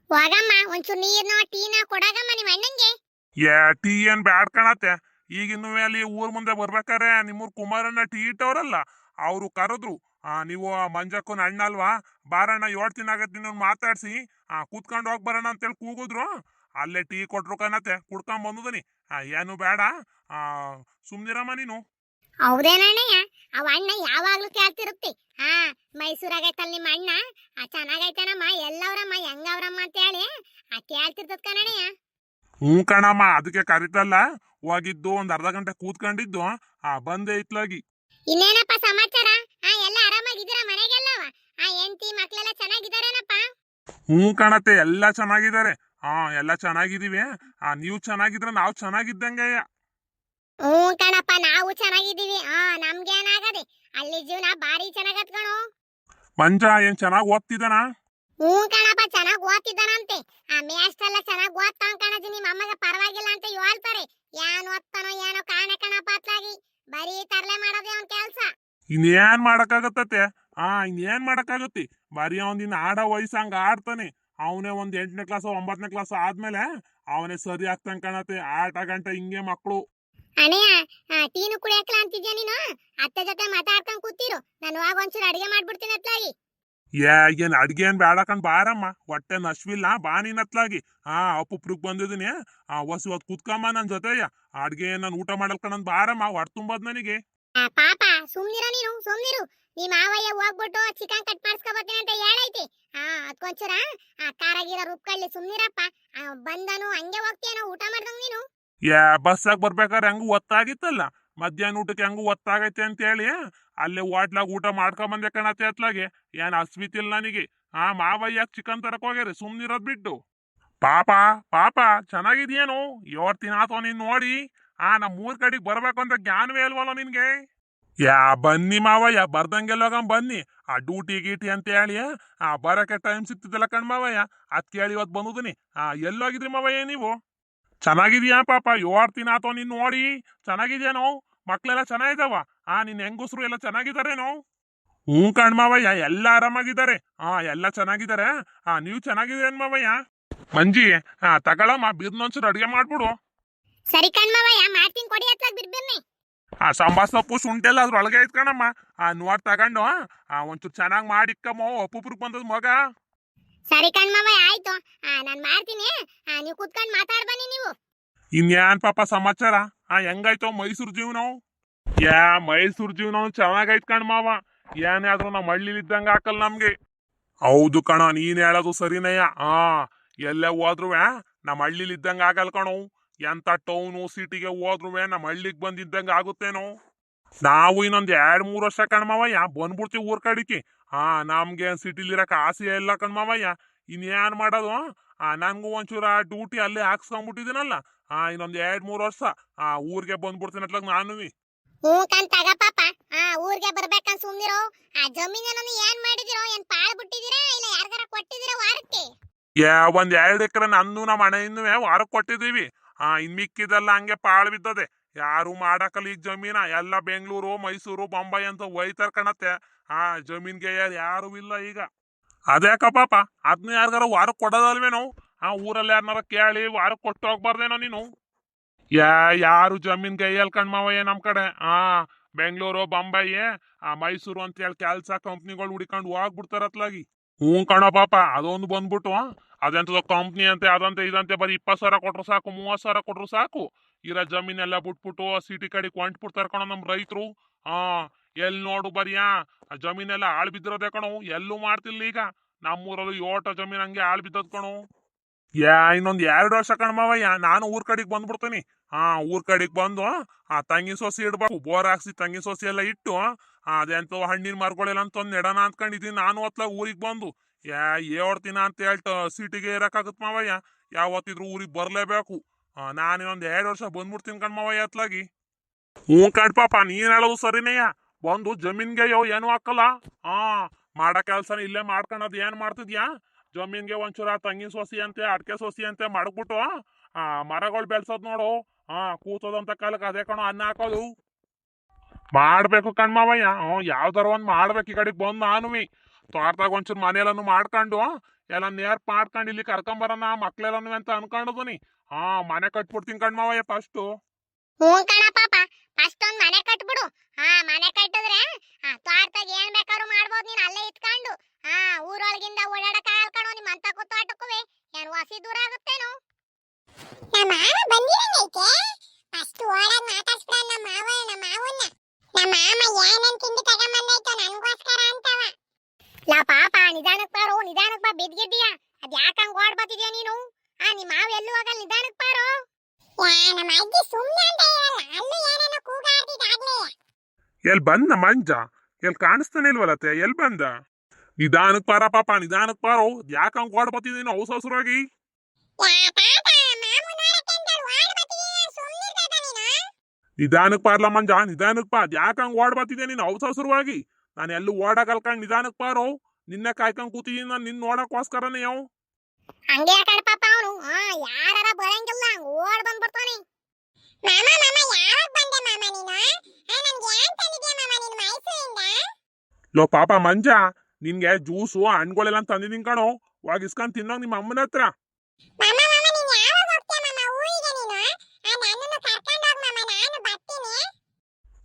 ಹೋಗಮ್ಮ, ಒಂಚೂರು ನೀರ್ನ ಟೀನ ಕೊಡಾಗಮ್ಮ ನಿಮ್ಮ ಅಣ್ಣಂಗೆ. ಯಾ ಟೀ ಏನ್ ಬ್ಯಾಡ್ ಕಾಣತ್ತೆ. ಈಗಿನ್ನು ಅಲ್ಲಿ ಊರ್ ಮುಂದೆ ಬರ್ಬೇಕಾರೆ ನಿಮ್ಮೂರ್ ಕುಮಾರಣ್ಣ ಟೀ ಇಟ್ಟವ್ರಲ್ಲ, ಅವರು ಕರೆದ್ರು. ಆ, ನೀವು ಆ ಮಂಜಕ್ಕನ ಅಣ್ಣ ಅಲ್ವಾ? ಬಾರಣ್ಣ, ಏಳ್ ತಿನ್ನಾಗತ್ತೆ ನೀವು ಮಾತಾಡ್ಸಿ. ಆ, ಕೂತ್ಕೊಂಡು ಹೋಗಿ ಬರೋಣ ಅಂತೇಳಿ ಕೂಗಿದ್ರು. ಅಲ್ಲೇ ಟೀ ಕೊಟ್ರು ಕಣತ್ತೆ. ಕುಡ್ಕೊಂಡ್ ಬಂದದನಿ. ಆ, ಏನು ಬೇಡ ಆ, ಸುಮ್ನಿರಮ್ಮ ನೀನು. ಹೌದೇನಣ್ಣಯ್ಯ? ಅವ ಅಣ್ಣ ಯಾವಾಗ್ಲೂ ಕೇಳ್ತಿರುತ್ತೆ. ಹಾ ಮೈಸೂರಾಗೈತಲ್ ನಿಮ್ಮ ಅಣ್ಣ? ಆ ಚೆನ್ನಾಗೈತನಮ್ಮ? ಎಲ್ಲವ್ರಮ್ಮ ಹೆಂಗವ್ರಮ್ಮ ಅಂತ ಹೇಳಿ ಆ ಕೇಳ್ತಿರ್ತದ ಕಣಣ್ಣಯ್ಯ ಹ್ಞೂ ಕಣಮ್ಮ ಅದಕ್ಕೆ ಕರಿತಲ್ಲ. ಹೋಗಿದ್ದು ಒಂದ್ ಅರ್ಧ ಗಂಟೆ ಕೂತ್ಕೊಂಡಿದ್ದು. ಆ ಬಂದೆ ಇತ್ಲಾಗಿ. ಇನ್ನೇನಪ್ಪ ಸಮಾಚಾರ? ಆ ಎಲ್ಲ ಆರಾಮಾಗಿದ್ದೀರಾ ಮನೆಗೆಲ್ಲವ? ಆ ಹೆಂಡತಿ ಮಕ್ಳೆಲ್ಲ ಚೆನ್ನಾಗಿದ್ದಾರೇನಪ್ಪ? ಹ್ಞೂ ಕಣತ್ತೆ ಎಲ್ಲ ಚೆನ್ನಾಗಿದ್ದಾರೆ. ಹಾ ಎಲ್ಲ ಚೆನ್ನಾಗಿದೀವಿ ಆ ನೀವು ಚೆನ್ನಾಗಿದ್ರೆ ನಾವು ಚೆನ್ನಾಗಿದ್ದಂಗೆ ಹ್ಞೂ ಕಣಪ್ಪ ನಾವು ಚೆನ್ನಾಗಿದ್ದೀವಿ. ಆ ನಮ್ಗೆ ಏನಾಗದೆ ಅಲ್ಲಿ ಜೀವನ ಭಾರಿ ಚೆನ್ನಾಗತ್ ಕಣೋ ಮಂಜ ಏನ್ ಚೆನ್ನಾಗಿ ಓದ್ತಿದ್ದಾನ? ಹ್ಞೂ ಕಣಪ್ಪ ಚೆನ್ನಾಗಿ ಓದ್ತಿದ್ದಾನಂತೆ. ಆ ಮೇಷ್ಟೆಲ್ಲ ಚೆನ್ನಾಗಿ ಚೆನ್ನಾಗ್ ಓದ್ತಾನ ಕಣಜಿ ನಿಮ್ಮ ಅಮ್ಮಗ ಪರವಾಗಿಲ್ಲ ಅಂತ ಹೇಳ್ತಾರೆ. ಏನ್ ಓದ್ತಾನೋ ಏನೋ ಕಾಣೆ ಕಣಪ್ಪ ಅತ್ಲಾಗಿ. ಬರೀ ತರಲೆ ಮಾಡೋದೇ ಅವ್ನ ಕೆಲ್ಸ. ಇನ್ನೇನ್ ಮಾಡಕ್ಕಾಗತ್ತೆ ಆ ಇನ್ನೇನ್ ಮಾಡಕ್ಕಾಗತ್ತೆ? ಬರೀ ಅವನಿನ್ ಆಡೋ ವಯಸ್ಸು ಹಂಗ ಆಡ್ತಾನೆ. ಅವನೇ ಒಂದ್ ಎಂಟನೇ ಕ್ಲಾಸ್ ಒಂಬತ್ತನೇ ಕ್ಲಾಸ್ ಆದ್ಮೇಲೆ ಅವನೇ ಸರಿ ಆಗ್ತಾನೆ ಕಾಣತ್ತೆ ಆಟ ಗಂಟೆ ಹಿಂಗೆ ಮಕ್ಕಳು. ಅಣ್ಣಯ್ಯ ಆ, ಟೀನು ಕುಡಿಯಕ್ಲ ಅಂತಿದ್ಯಾ ನೀನು? ಅತ್ತೆ ಜೊತೆ ಮಾತಾಡ್ಕೊಂಡ್ ಕೂತಿರು. ನಾನು ಹೋಗ ಒಂಚೂರು ಅಡಿಗೆ ಮಾಡ್ಬಿಡ್ತೀನಿ ಅತ್ಲಾಗಿ. ಏ ಏನ್ ಅಡ್ಗೆ ಏನ್ ಬೇಡಕಂಡ್ ಬಾರಮ್ಮ. ಹೊಟ್ಟೆ ನಶ್ವಿಲ್ಲ ಬಾ ನೀನ್ ಅತ್ಲಾಗಿ. ಆ ಅಪ್ಪುಪ್ರಿಗೆ ಬಂದಿದ್ದೀನಿ. ಆ ಹೊಸ ಹೊತ್ ಕುತ್ಕಮ್ಮ ನನ್ ಜೊತೆಯ. ಅಡ್ಗೆ ನಾನು ಊಟ ಮಾಡಲ್ಕಣಂದ್ ಬಾರಮ್ಮ. ಹೊಟ್ಟೆ ತುಂಬದ್ ನನಗೆ. ಆ, ಪಾಪ ಸುಮ್ನಿರ ನೀನು ಸುಮ್ನಿರು. ನೀ ಮಾವಯ್ಯ ಹೋಗ್ಬಿಟ್ಟು ಚಿಕನ್ ಕಟ್ ಮಾಡ್ಸ್ಕೊಬತ್ತೀನಿ ಅಂತ ಹೇಳೈತಿ. ಹಾ ಅದ್ಕೊಂಚೂರ ಆ ಕಾರಾಗಿರ ರುಬ್ಕೊಳ್ಳಿ ಸುಮ್ನಿರಪ್ಪ. ಆ, ಬಂದನು ಹಂಗೆ ಹೋಗ್ತೀಯನೋ ಊಟ ಮಾಡ್ದಂಗ್ ನೀನು? ಯಾ ಬಸ್ಸಾಗ ಬರ್ಬೇಕಾದ್ರೆ ಹೆಂಗ ಒತ್ತಾಗಿತ್ತಲ್ಲ? ಮಧ್ಯಾಹ್ನ ಊಟಕ್ಕೆ ಹೆಂಗು ಒತ್ತಾಗೈತೆ ಅಂತ ಹೇಳಿ ಅಲ್ಲೇ ಹೋಟ್ಲಾಗ ಊಟ ಮಾಡ್ಕೊಂಡ್ ಬಂದೆ ಕಣತ್ತೆ ಅತ್ಲಾಗೆ. ಏನ್ ಹಸ್ವಿತಿಲ್ಲ ನನಗೆ? ಆ ಮಾವಯ್ಯ ಚಿಕನ್ ತರಕ್ ಹೋಗ್ಯಾರ ಸುಮ್ಮನಿರೋದು ಬಿಟ್ಟು. ಪಾಪ ಪಾಪ, ಚೆನ್ನಾಗಿದ್ಯೇನು? ಇವತ್ತಿನ ಆತೋ ನೀನು ನೋಡಿ. ಆ ನಮ್ಮ ಊರ್ ಕಡೆಗ್ ಬರ್ಬೇಕು ಅಂತ ಜ್ಞಾನವೇ ಇಲ್ವಲ್ಲ ನಿನ್ಗೆ? ಯಾ, ಬನ್ನಿ ಮಾವಯ್ಯ ಬರ್ದಂಗೆಲ್ಲೋಗ ಬನ್ನಿ. ಆ ಡ್ಯೂಟಿ ಗೀಟಿ ಅಂತ ಹೇಳಿ ಆ ಬರಕ್ಕೆ ಟೈಮ್ ಸಿಗ್ತಿದ್ದಲ್ಲ ಕಣ್ ಮಾವಯ್ಯ. ಅದ್ ಕೇಳಿ ಇವತ್ತು ಬಂದಿದ್ದೀನಿ ಆ ಎಲ್ಲೋಗಿದ್ರಿ ಮಾವಯ್ಯ ನೀವು? ಚೆನ್ನಾಗಿದ್ಯಾ ಪಾಪ? ದಿನ ಆತೋ ನೀನ್ ನೋಡಿ. ಚೆನ್ನಾಗಿದ್ಯಾನೋ ಮಕ್ಳೆಲ್ಲ ಚೆನ್ನಾಗಿದಾವ? ಆ ನಿನ್ ಹೆಂಗಸ್ರು ಎಲ್ಲ ಚೆನ್ನಾಗಿದಾರೇನೋ ಹ್ಞೂ ಕಣ್ಮಾವಯ್ಯ ಎಲ್ಲ ಆರಾಮಾಗಿದ್ದಾರೆ. ಆ ಎಲ್ಲ ಚೆನ್ನಾಗಿದ್ದಾರೆ. ಆ ನೀವು ಚೆನ್ನಾಗಿದ್ದೀರೇನ್ ಮಾವಯ್ಯ? ಮಂಜಿ ಆ ತಗೊಳಮ್ಮ ಬಿರ್ನೊಂಚೂರು ಅಡುಗೆ ಮಾಡ್ಬಿಡು. ಸರಿ ಕಣ್ಮವಯ್ಯ ಮಾಡ್ತೀನಿ ಕೊಡಿ ಹತ್ಲಾಗ ಬಿರ್ಬಿರ್ನಿ ಆ ಸಾಂಬಾರ್ ಸೊಪ್ಪು ಶುಂಠಿ ಎಲ್ಲ ಅದ್ರೊಳಗೆ ಇಟ್ಕಣಮ್ಮ ಆ ನೋಡ್ ತಗೊಂಡು ಆ ಒಂಚೂರು ಚೆನ್ನಾಗಿ ಮಾಡಿಕ್ಕಮ್ಮ ಒಪ್ಪುಪ್ರಿಗೆ ಬಂದದ ಮಗ. ಸರಿ ಕಣ್ಮವ ಆಯ್ತು. ನಾನು ಮಾಡ್ತೀನಿ. ನೀವು ಕುತ್ಕೊಂಡು ಮಾತಾಡ್ ಬನ್ನಿ ನೀವು. ಇನ್ಯಾನ್ ಪಾಪ ಸಮಾಚಾರ? ಆ, ಹೆಂಗಾಯ್ತು ಮೈಸೂರು ಜೀವನ ಯಾ, ಮೈಸೂರು ಜೀವನ ಚೆನ್ನಾಗೈತ್ ಕಣ್ ಮಾವ. ಆದ್ರೂ ನಮ್ಮ ಹಳ್ಳಿಲಿ ಇದ್ದಂಗ ಹಾಕಲ್ ನಮ್ಗೆ. ಹೌದು ಕಣ, ನೀನ್ ಹೇಳೋದು ಸರಿನಯ್ಯ. ಆ, ಎಲ್ಲೇ ಹೋದ್ರು ನಮ್ಮ ಹಳ್ಳಿಲಿ ಇದ್ದಂಗ ಆಗಲ್ ಕಣೋ. ಎಂತ ಟೌನು ಸಿಟಿಗೆ ಹೋದ್ರು ನಮ್ಮ ಹಳ್ಳಿಗೆ ಬಂದಿದ್ದಂಗ ಆಗುತ್ತೇನೋ. ನಾವು ಇನ್ನೊಂದ್ ಎರಡ್ ಮೂರ್ ವರ್ಷ ಕಣ್ಮಾವಯ್ಯ ಬಂದ್ಬಿಡ್ತೀವಿ ಊರ್ ಕಡಿಕೆ. ಆ ನಮ್ಗೆ ಸಿಟಿಲಿ ಇರಕ್ಕೆ ಆಸೆ ಇಲ್ಲ ಕಣ್ಮಾವಯ್ಯ ಇನ್ಯಾನ್ ಮಾಡೋದು? ಆ ನನ್ಗೂ ಒಂಚೂರ ಡ್ಯೂಟಿ ಅಲ್ಲೇ ಹಾಕ್ಸ್ಕೊಂಡ್ಬಿಟ್ಟಿದ್ದೀನಲ್ಲ. ಆ ಇನ್ನೊಂದ್ ಎರಡ್ ಮೂರ್ ವರ್ಷ. ಆ ಊರ್ಗೆ ಬಂದ್ಬಿಡ್ತೀನಿ ಅಟ್ಲಾಗ ನಾನು. ಹ್ಞೂ ಕಣ್ ತಗ ಪಾಪ. ಆ ಊರಿಗೆ ಬರ್ಬೇಕಂತ ಸುಮ್ನಿರೋ. ಆ ಜಮೀನನ್ನು ಏನ್ ಮಾಡಿದಿರೋ ಏನ್ ಪಾಳ್ ಬಿಟ್ಟಿದ್ದೀರಾ ಇಲ್ಲ ಯಾರಿಗಾರ ಕೊಟ್ಟಿದ್ದೀರಾ ವಾರಕ್ಕೆ? ಯಾ ಒಂದ್ ಎರಡ್ ಎಕರೆ ನಂದು ನಮ್ಮ ಮನೆಯಿಂದ ವಾರಕ್ಕೆ ಕೊಟ್ಟಿದ್ದೀವಿ. ಆ ಇನ್ ಮಿಕ್ಕಿದೆಲ್ಲ ಹಂಗೆ ಪಾಳು ಬಿದ್ದದೆ. ಯಾರು ಮಾಡಕಲ್ಲ ಈಗ ಜಮೀನ. ಎಲ್ಲ ಬೆಂಗಳೂರು, ಮೈಸೂರು, ಬೊಂಬೈ ಅಂತ ಒಯ್ತಾರ ಕಣತ್ತೆ. ಆ ಜಮೀನ್ಗೆ ಯಾರು ಇಲ್ಲ ಈಗ. ಅದ್ಯಾಕ ಪಾಪ? ಅದನ್ನ ಯಾರಿಗಾರ ವಾರಕ್ಕೆ ಕೊಡೋದಲ್ವೇನೋ? ಆ ಊರಲ್ಲಿ ಯಾರನ್ನಾರ ಕೇಳಿ ವಾರ ಕೊಟ್ಟು ಹೋಗ್ಬಾರ್ದೇನೋ ನೀನು? ಯಾ, ಯಾರು ಜಮೀನ್ ಗೈಯಲ್ ಕಣ್ಮಾವಯ್ಯ ನಮ್ ಕಡೆ? ಆ, ಬೆಂಗಳೂರು, ಬೊಂಬೈ ಆ ಮೈಸೂರು ಅಂತ ಹೇಳಿ ಕೆಲ್ಸ ಕಂಪ್ನಿಗಳು ಹುಡ್ಕೊಂಡು ಹೋಗ್ಬಿಡ್ತಾರತ್ಲಾಗಿ. ಹ್ಞೂ ಕಣೋ ಪಾಪ. ಅದೊಂದು ಬಂದ್ಬಿಟ್ಟು ಅದೆಂತದ ಕಂಪ್ನಿ ಅಂತೆ, ಅದಂತೆ, ಇದಂತೆ, ಬರೀ ಇಪ್ಪತ್ತು ಸಾವಿರ ಕೊಟ್ರು ಸಾಕು, ಮೂವತ್ತು ಸಾವಿರ ಕೊಟ್ರು ಸಾಕು. ಇರೋ ಜಮೀನೆಲ್ಲ ಬಿಟ್ಬಿಟ್ಟು ಸಿಟಿ ಕಡೆ ಕೊಂಟ್ಬಿಡ್ತಾರೆ ಕಣೋ ನಮ್ಮ ರೈತರು. ಹಾ ಎಲ್ ನೋಡು ಬರಿಯಾ. ಆ ಜಮೀನೆಲ್ಲ ಆಳ್ ಬಿದ್ದಿರೋದೇ ಕಣೋ. ಎಲ್ಲೂ ಮಾಡ್ತಿಲ್ಲ ಈಗ. ನಮ್ಮೂರಲ್ಲೂ ಯೋಟ ಜಮೀನ್ ಹಂಗೆ ಆಳ್ ಬಿದ್ದದ್ ಕಣೋ. ಯಾ ಇನ್ನೊಂದ್ ಎರಡು ವರ್ಷ ಕಣ್ಮವಯ್ಯ ನಾನು ಊರ್ ಕಡೆಗೆ ಬಂದ್ಬಿಡ್ತೀನಿ. ಹಾ ಊರ್ ಕಡೆಗೆ ಬಂದು ಆ ತಂಗಿ ಸೊಸಿ ಇಡ್ಬೇಕು ಬೋರ್ ಹಾಕ್ಸಿ ತಂಗಿ ಸೊಸಿ ಎಲ್ಲ ಇಟ್ಟು ಆ, ಅದೆಂತ ಹಣ್ಣಿನ ಮರಗಳೆಲ್ಲ ಅಂತ ನೆಡಣ ಅಂದ್ಕೊಂಡಿದ್ದೀನಿ ನಾನು ಹೊತ್ಲ ಊರಿಗೆ ಬಂದು. ಯಾ ಏಳು ದಿನ ಅಂತ ಹೇಳ್ತ ಸಿಟಿಗೆ ಇರಕ್ಕಾಗತ್ ಮಾವಯ್ಯ. ಯಾವತ್ತಿದ್ರು ಊರಿಗೆ ಬರ್ಲೇಬೇಕು. ನಾನು ಒಂದು ಎರಡು ವರ್ಷ ಬಂದ್ಬಿಡ್ತೀನಿ ಕಣ್ಮವ ಎತ್ಲಾಗಿ ಹ್ಞೂ ಕಣ್ ಪಾಪ, ನೀನ್ ಹೇಳೋದು ಸರಿನೇಯ ಬಂದು ಜಮೀನ್ಗೆ ಯೋ ಏನು ಹಾಕಲ್ಲ? ಹಾ ಮಾಡೋ ಕೆಲಸ ಇಲ್ಲೇ ಮಾಡ್ಕೊಳೋದು ಏನು ಮಾಡ್ತಿದ್ಯಾ? ಜಮೀನ್ಗೆ ಒಂಚೂರ ತಂಗಿನ ಸೊಸಿ ಅಂತೆ ಅಡಿಕೆ ಸೊಸಿ ಅಂತೆ ಮಾಡ್ಬಿಟ್ಟು, ಆ ಮರಗಳು ಬೆಳ್ಸೋದು ನೋಡು. ಹಾ ಕೂತೋದಂತ ಕಾಲಕ್ಕೆ ಅದೇ ಕಣೋ ಅನ್ನ ಹಾಕೋದು. ಮಾಡಬೇಕು ಕಣ್ಮವಯ್ಯ ಹ್ಞೂ, ಯಾವ್ದಾರ ಒಂದು ಮಾಡ್ಬೇಕು ಈ ಕಡೆಗೆ ಬಂದು ನಾನು ತೋಟದಾಗ ಒಂಚೂರು ಮನೆಯಲ್ಲೂ ಮಾಡ್ಕೊಂಡು ಎಲ್ಲ ನೇರ್ ಮಾಡ್ಕೊಂಡು ಇಲ್ಲಿ ಕರ್ಕೊಂಬರೋಣ ಮಕ್ಳೆಲ್ಲನು ಅಂತ ಅನ್ಕೊಂಡಿದೀನಿ. ಹಾ ಮನೆ ಕಟ್ಬಿಡ್ತೀನಿ ಕಣ್ಮಾವಯ್ಯ ಫಸ್ಟು ಹ್ಞೂ ಕಣ ಪಾಪ ಫಸ್ಟ್ ಒಂದ್ ಮನೆ ಕಟ್ಬಿಡು. ಹಾ ಮನೆ ಕಟ್ಟಿದ್ರೆ ಆ ತೋಟದಾಗ ಏನ್ ಬೇಕಾದ್ರೂ ಮಾಡ್ಬೋದು ನೀನು ಅಲ್ಲೇ ಇಟ್ಕೊಂಡು ಹಾ ಊರೊಳಗಿಂದ ಓಡಾಡಕ್ ಆಗಲ್ ಕಣೋ ನಿಮ್ಮ ಅಂತ ತೋಟಕ್ಕುವೆ ಏನ್ ವಾಸಿ ದೂರ ಆಗುತ್ತೇನೋ? ನಮ್ಮ ಮಾವ ಬಂದಿರಂಗೈತೆ ಫಸ್ಟ್ ಒಳಗ್ ಮಾತಾಡ್ಸ್ಬಿಡ ನಮ್ಮ ಮಾವ ನಮ್ಮ ಮಾವನ್ನ. ನಮ್ಮ ಮಾಮ ಏನೇನ್ ತಿಂಡಿ ತಗೊಂಬಂದೈತೋ ನನಗೋಸ್ಕರ ಅಂತವ. ಲಾ ಪಾಪ ನಿಧಾನಕ್ಕೆ ಬಾರೋ ನಿಧಾನಕ್ಕೆ ಬಾ ಬಿದ್ಗಿದ್ದೀಯಾ ಅದ್ಯಾಕೆ ಹಂಗೆ ಓಡ್ ಬರ್ತಿದ್ಯಾ ನೀನು? ಆ ಮಾವ ಎಲ್ಲೂ ಹೋಗಲ್ಲ ಬಾರೋ? ಯಾ ನಮ್ಮ ಅಜ್ಜಿ ಸುಮ್ನೆ ಅಂತ ಇರಲ್ಲ ಅಲ್ಲೂ ಏನೇನೋ ಕೂಗಾಡ್ತಿದ್ದಾಗ್ಲೇ. ಎಲ್ ಬಂದ ಮಂಜ? ಎಲ್ ಕಾಣಿಸ್ತಾನೆ ಇಲ್ವಲ್ಲತ್ತೆ ಎಲ್ ಬಂದ? ನಿಧಾನಕ್ ಪಾರ ಪಾಪ ನಿಧಾನಕ್ ಪಾರೋ ಯಾಕಂಗ್ ಓಡ್ ಬತ್ತಿದೀನಿ ಅವಸ ಹಸುರಾಗಿ ಯಾ ತಾತ ಮಾಮು ನೋಡಕ್ಕೆ ಅಂತ ಓಡ್ ಬರ್ತಿದೀನಿ ಸುಮ್ನಿರ್ತಾತ ನೀನು. ನಿಧಾನಕ್ ಪಾರ್ಲ ಮಂಜ? ನಿಧಾನಕ್ ಪಾ ಯಾಕಂಗ್ ಓಡ್ ಬತ್ತಿದೆ ನೀನು ಅವಸ ಅವಸರವಾಗಿ ನಾನು ಎಲ್ಲೂ ಓಡಾಗಲ್ಕಂಗ್ ನಿಧಾನಕ್ ಪಾರೋ ನಿನ್ನೆ ಕಾಯ್ಕೊಂಡ್ ಕೂತಿದೀನಿ ನಾನು ನಿನ್ ನೋಡಕ್ಕೋಸ್ಕರನೇ ಯಾವ ಹಂಗೆ ಯಾಕಂಡ್ ಪಾಪ ಅವನು ಹಾ ಯಾರಾರ ಬರಂಗಿಲ್ಲ ಹಂಗ್ ಓಡ್ ಬಂದ್ಬಿಡ್ತಾನೆ ಮಾಮ ಮಾಮ ಯಾವಾಗ ಬಂದೆ ಮಾಮ ನೀನು ಆ ನನ್ಗೆ ಏನ್ ತಂದಿದ್ಯಾ ಮಾಮ ನೀನು ಮೈಸೂರಿಂದ ಲೋ ಪಾಪ ಮಂಜ ನಿನ್ಗೆ ಜ್ಯೂಸು ಹಣ್ಗಳೆಲ್ಲ ತಂದಿದ್ದೀನಿ ಕಣೋ ಹೋಗಿ ಇಸ್ಕೊಂಡ್ ತಿನ್ನೋಗ್ ನಿಮ್ಮ ಅಮ್ಮನ ಹತ್ರ ಮಾಮ ಮಾಮ ನೀನು ಯಾವಾಗ ಹೋಗ್ತೀಯ ಮಾಮ ಊರಿಗೆ ನೀನು ಆ ನನ್ನನ್ನು ಕರ್ಕೊಂಡು ಹೋಗ್ ಮಾಮ ನಾನು ಬರ್ತೀನಿ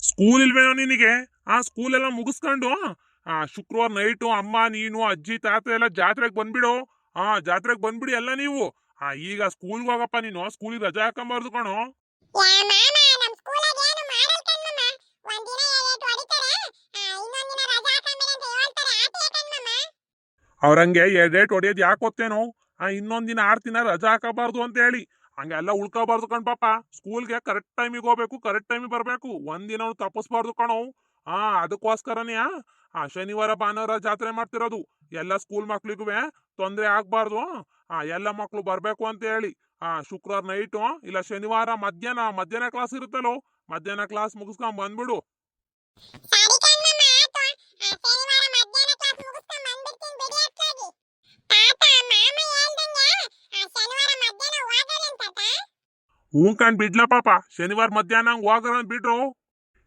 ಸ್ಕೂಲ್ ಇಲ್ವೇನೋ ನಿನಗೆ ಆ ಸ್ಕೂಲ್ ಎಲ್ಲ ಮುಗಿಸ್ಕೊಂಡು ಆ ಶುಕ್ರವಾರ ನೈಟು ಅಮ್ಮ ನೀನು ಅಜ್ಜಿ ತಾತ ಎಲ್ಲ ಜಾತ್ರೆಗೆ ಬಂದ್ಬಿಡು ಆ ಜಾತ್ರೆಗೆ ಬಂದ್ಬಿಡಿ ಎಲ್ಲ ನೀವು ಆ ಈಗ ಸ್ಕೂಲ್ಗೆ ಹೋಗಪ್ಪ ನೀನು ಸ್ಕೂಲಿಗೆ ರಜಾ ಹಾಕೊಂಬಾರ್ದು ಕಣೋ. ಅವ್ರಂಗೆ ಡೇಟ್ ಹೊಡೆಯೋದು ಯಾಕೆ ಗೊತ್ತೇನೋ ಆ ಇನ್ನೊಂದ್ ದಿನ ಆರ್ ದಿನ ರಜಾ ಹಾಕಬಾರ್ದು ಅಂತ ಹೇಳಿ. ಹಂಗೆಲ್ಲ ಉಳ್ಕೋಬಾರ್ದು ಕಣ್ ಪಾಪ. ಸ್ಕೂಲ್ಗೆ ಕರೆಕ್ಟ್ ಟೈಮಿಗೆ ಹೋಗ್ಬೇಕು ಕರೆಕ್ಟ್ ಟೈಮಿಗೆ ಬರಬೇಕು. ಒಂದಿನ ತಪ್ಪಿಸ್ಬಾರ್ದು ಕಣೋ. ಆ ಅದಕ್ಕೋಸ್ಕರನೇ ಆ ಶನಿವಾರ ಭಾನುವಾರ ಜಾತ್ರೆ ಮಾಡ್ತಿರೋದು. ಎಲ್ಲ ಸ್ಕೂಲ್ ಮಕ್ಳಿಗೂ ತೊಂದರೆ ಆಗ್ಬಾರ್ದು. ಆ ಎಲ್ಲ ಮಕ್ಕಳು ಬರಬೇಕು ಅಂತ ಹೇಳಿ. ಆ ಶುಕ್ರವಾರ ನೈಟು ಇಲ್ಲ ಶನಿವಾರ ಮಧ್ಯಾಹ್ನ ಮಧ್ಯಾಹ್ನ ಕ್ಲಾಸ್ ಇರುತ್ತಲ್ಲೋ? ಮಧ್ಯಾಹ್ನ ಕ್ಲಾಸ್ ಮುಗಿಸ್ಕೊಂಡ್ ಬಂದ್ಬಿಡು. ಸರಿ ಕಣ್ಮಮ್ಮ ಆತು ಆ, ಶನಿವಾರ ಮಧ್ಯಾಹ್ನ ಕ್ಲಾಸ್ ಮುಗಿಸ್ಕೊಂಡ್ ಬಂದ್ಬಿಡ್ತೀನಿ ಬಿಡಿ ಅತ್ಲಾಗಿ ತಾತ ಮಾಮ ಹೇಳ್ದಂಗೆ ಆ, ಶನಿವಾರ ಮಧ್ಯಾಹ್ನ ಹೋಗಲ್ಲ ತಾತ. ಹ್ಞೂ ಕಂಡ್ ಬಿಡ್ಲ ಪಾಪ. ಶನಿವಾರ ಮಧ್ಯಾಹ್ನ ಹೋಗ್ರ ಬಿಡ್ರು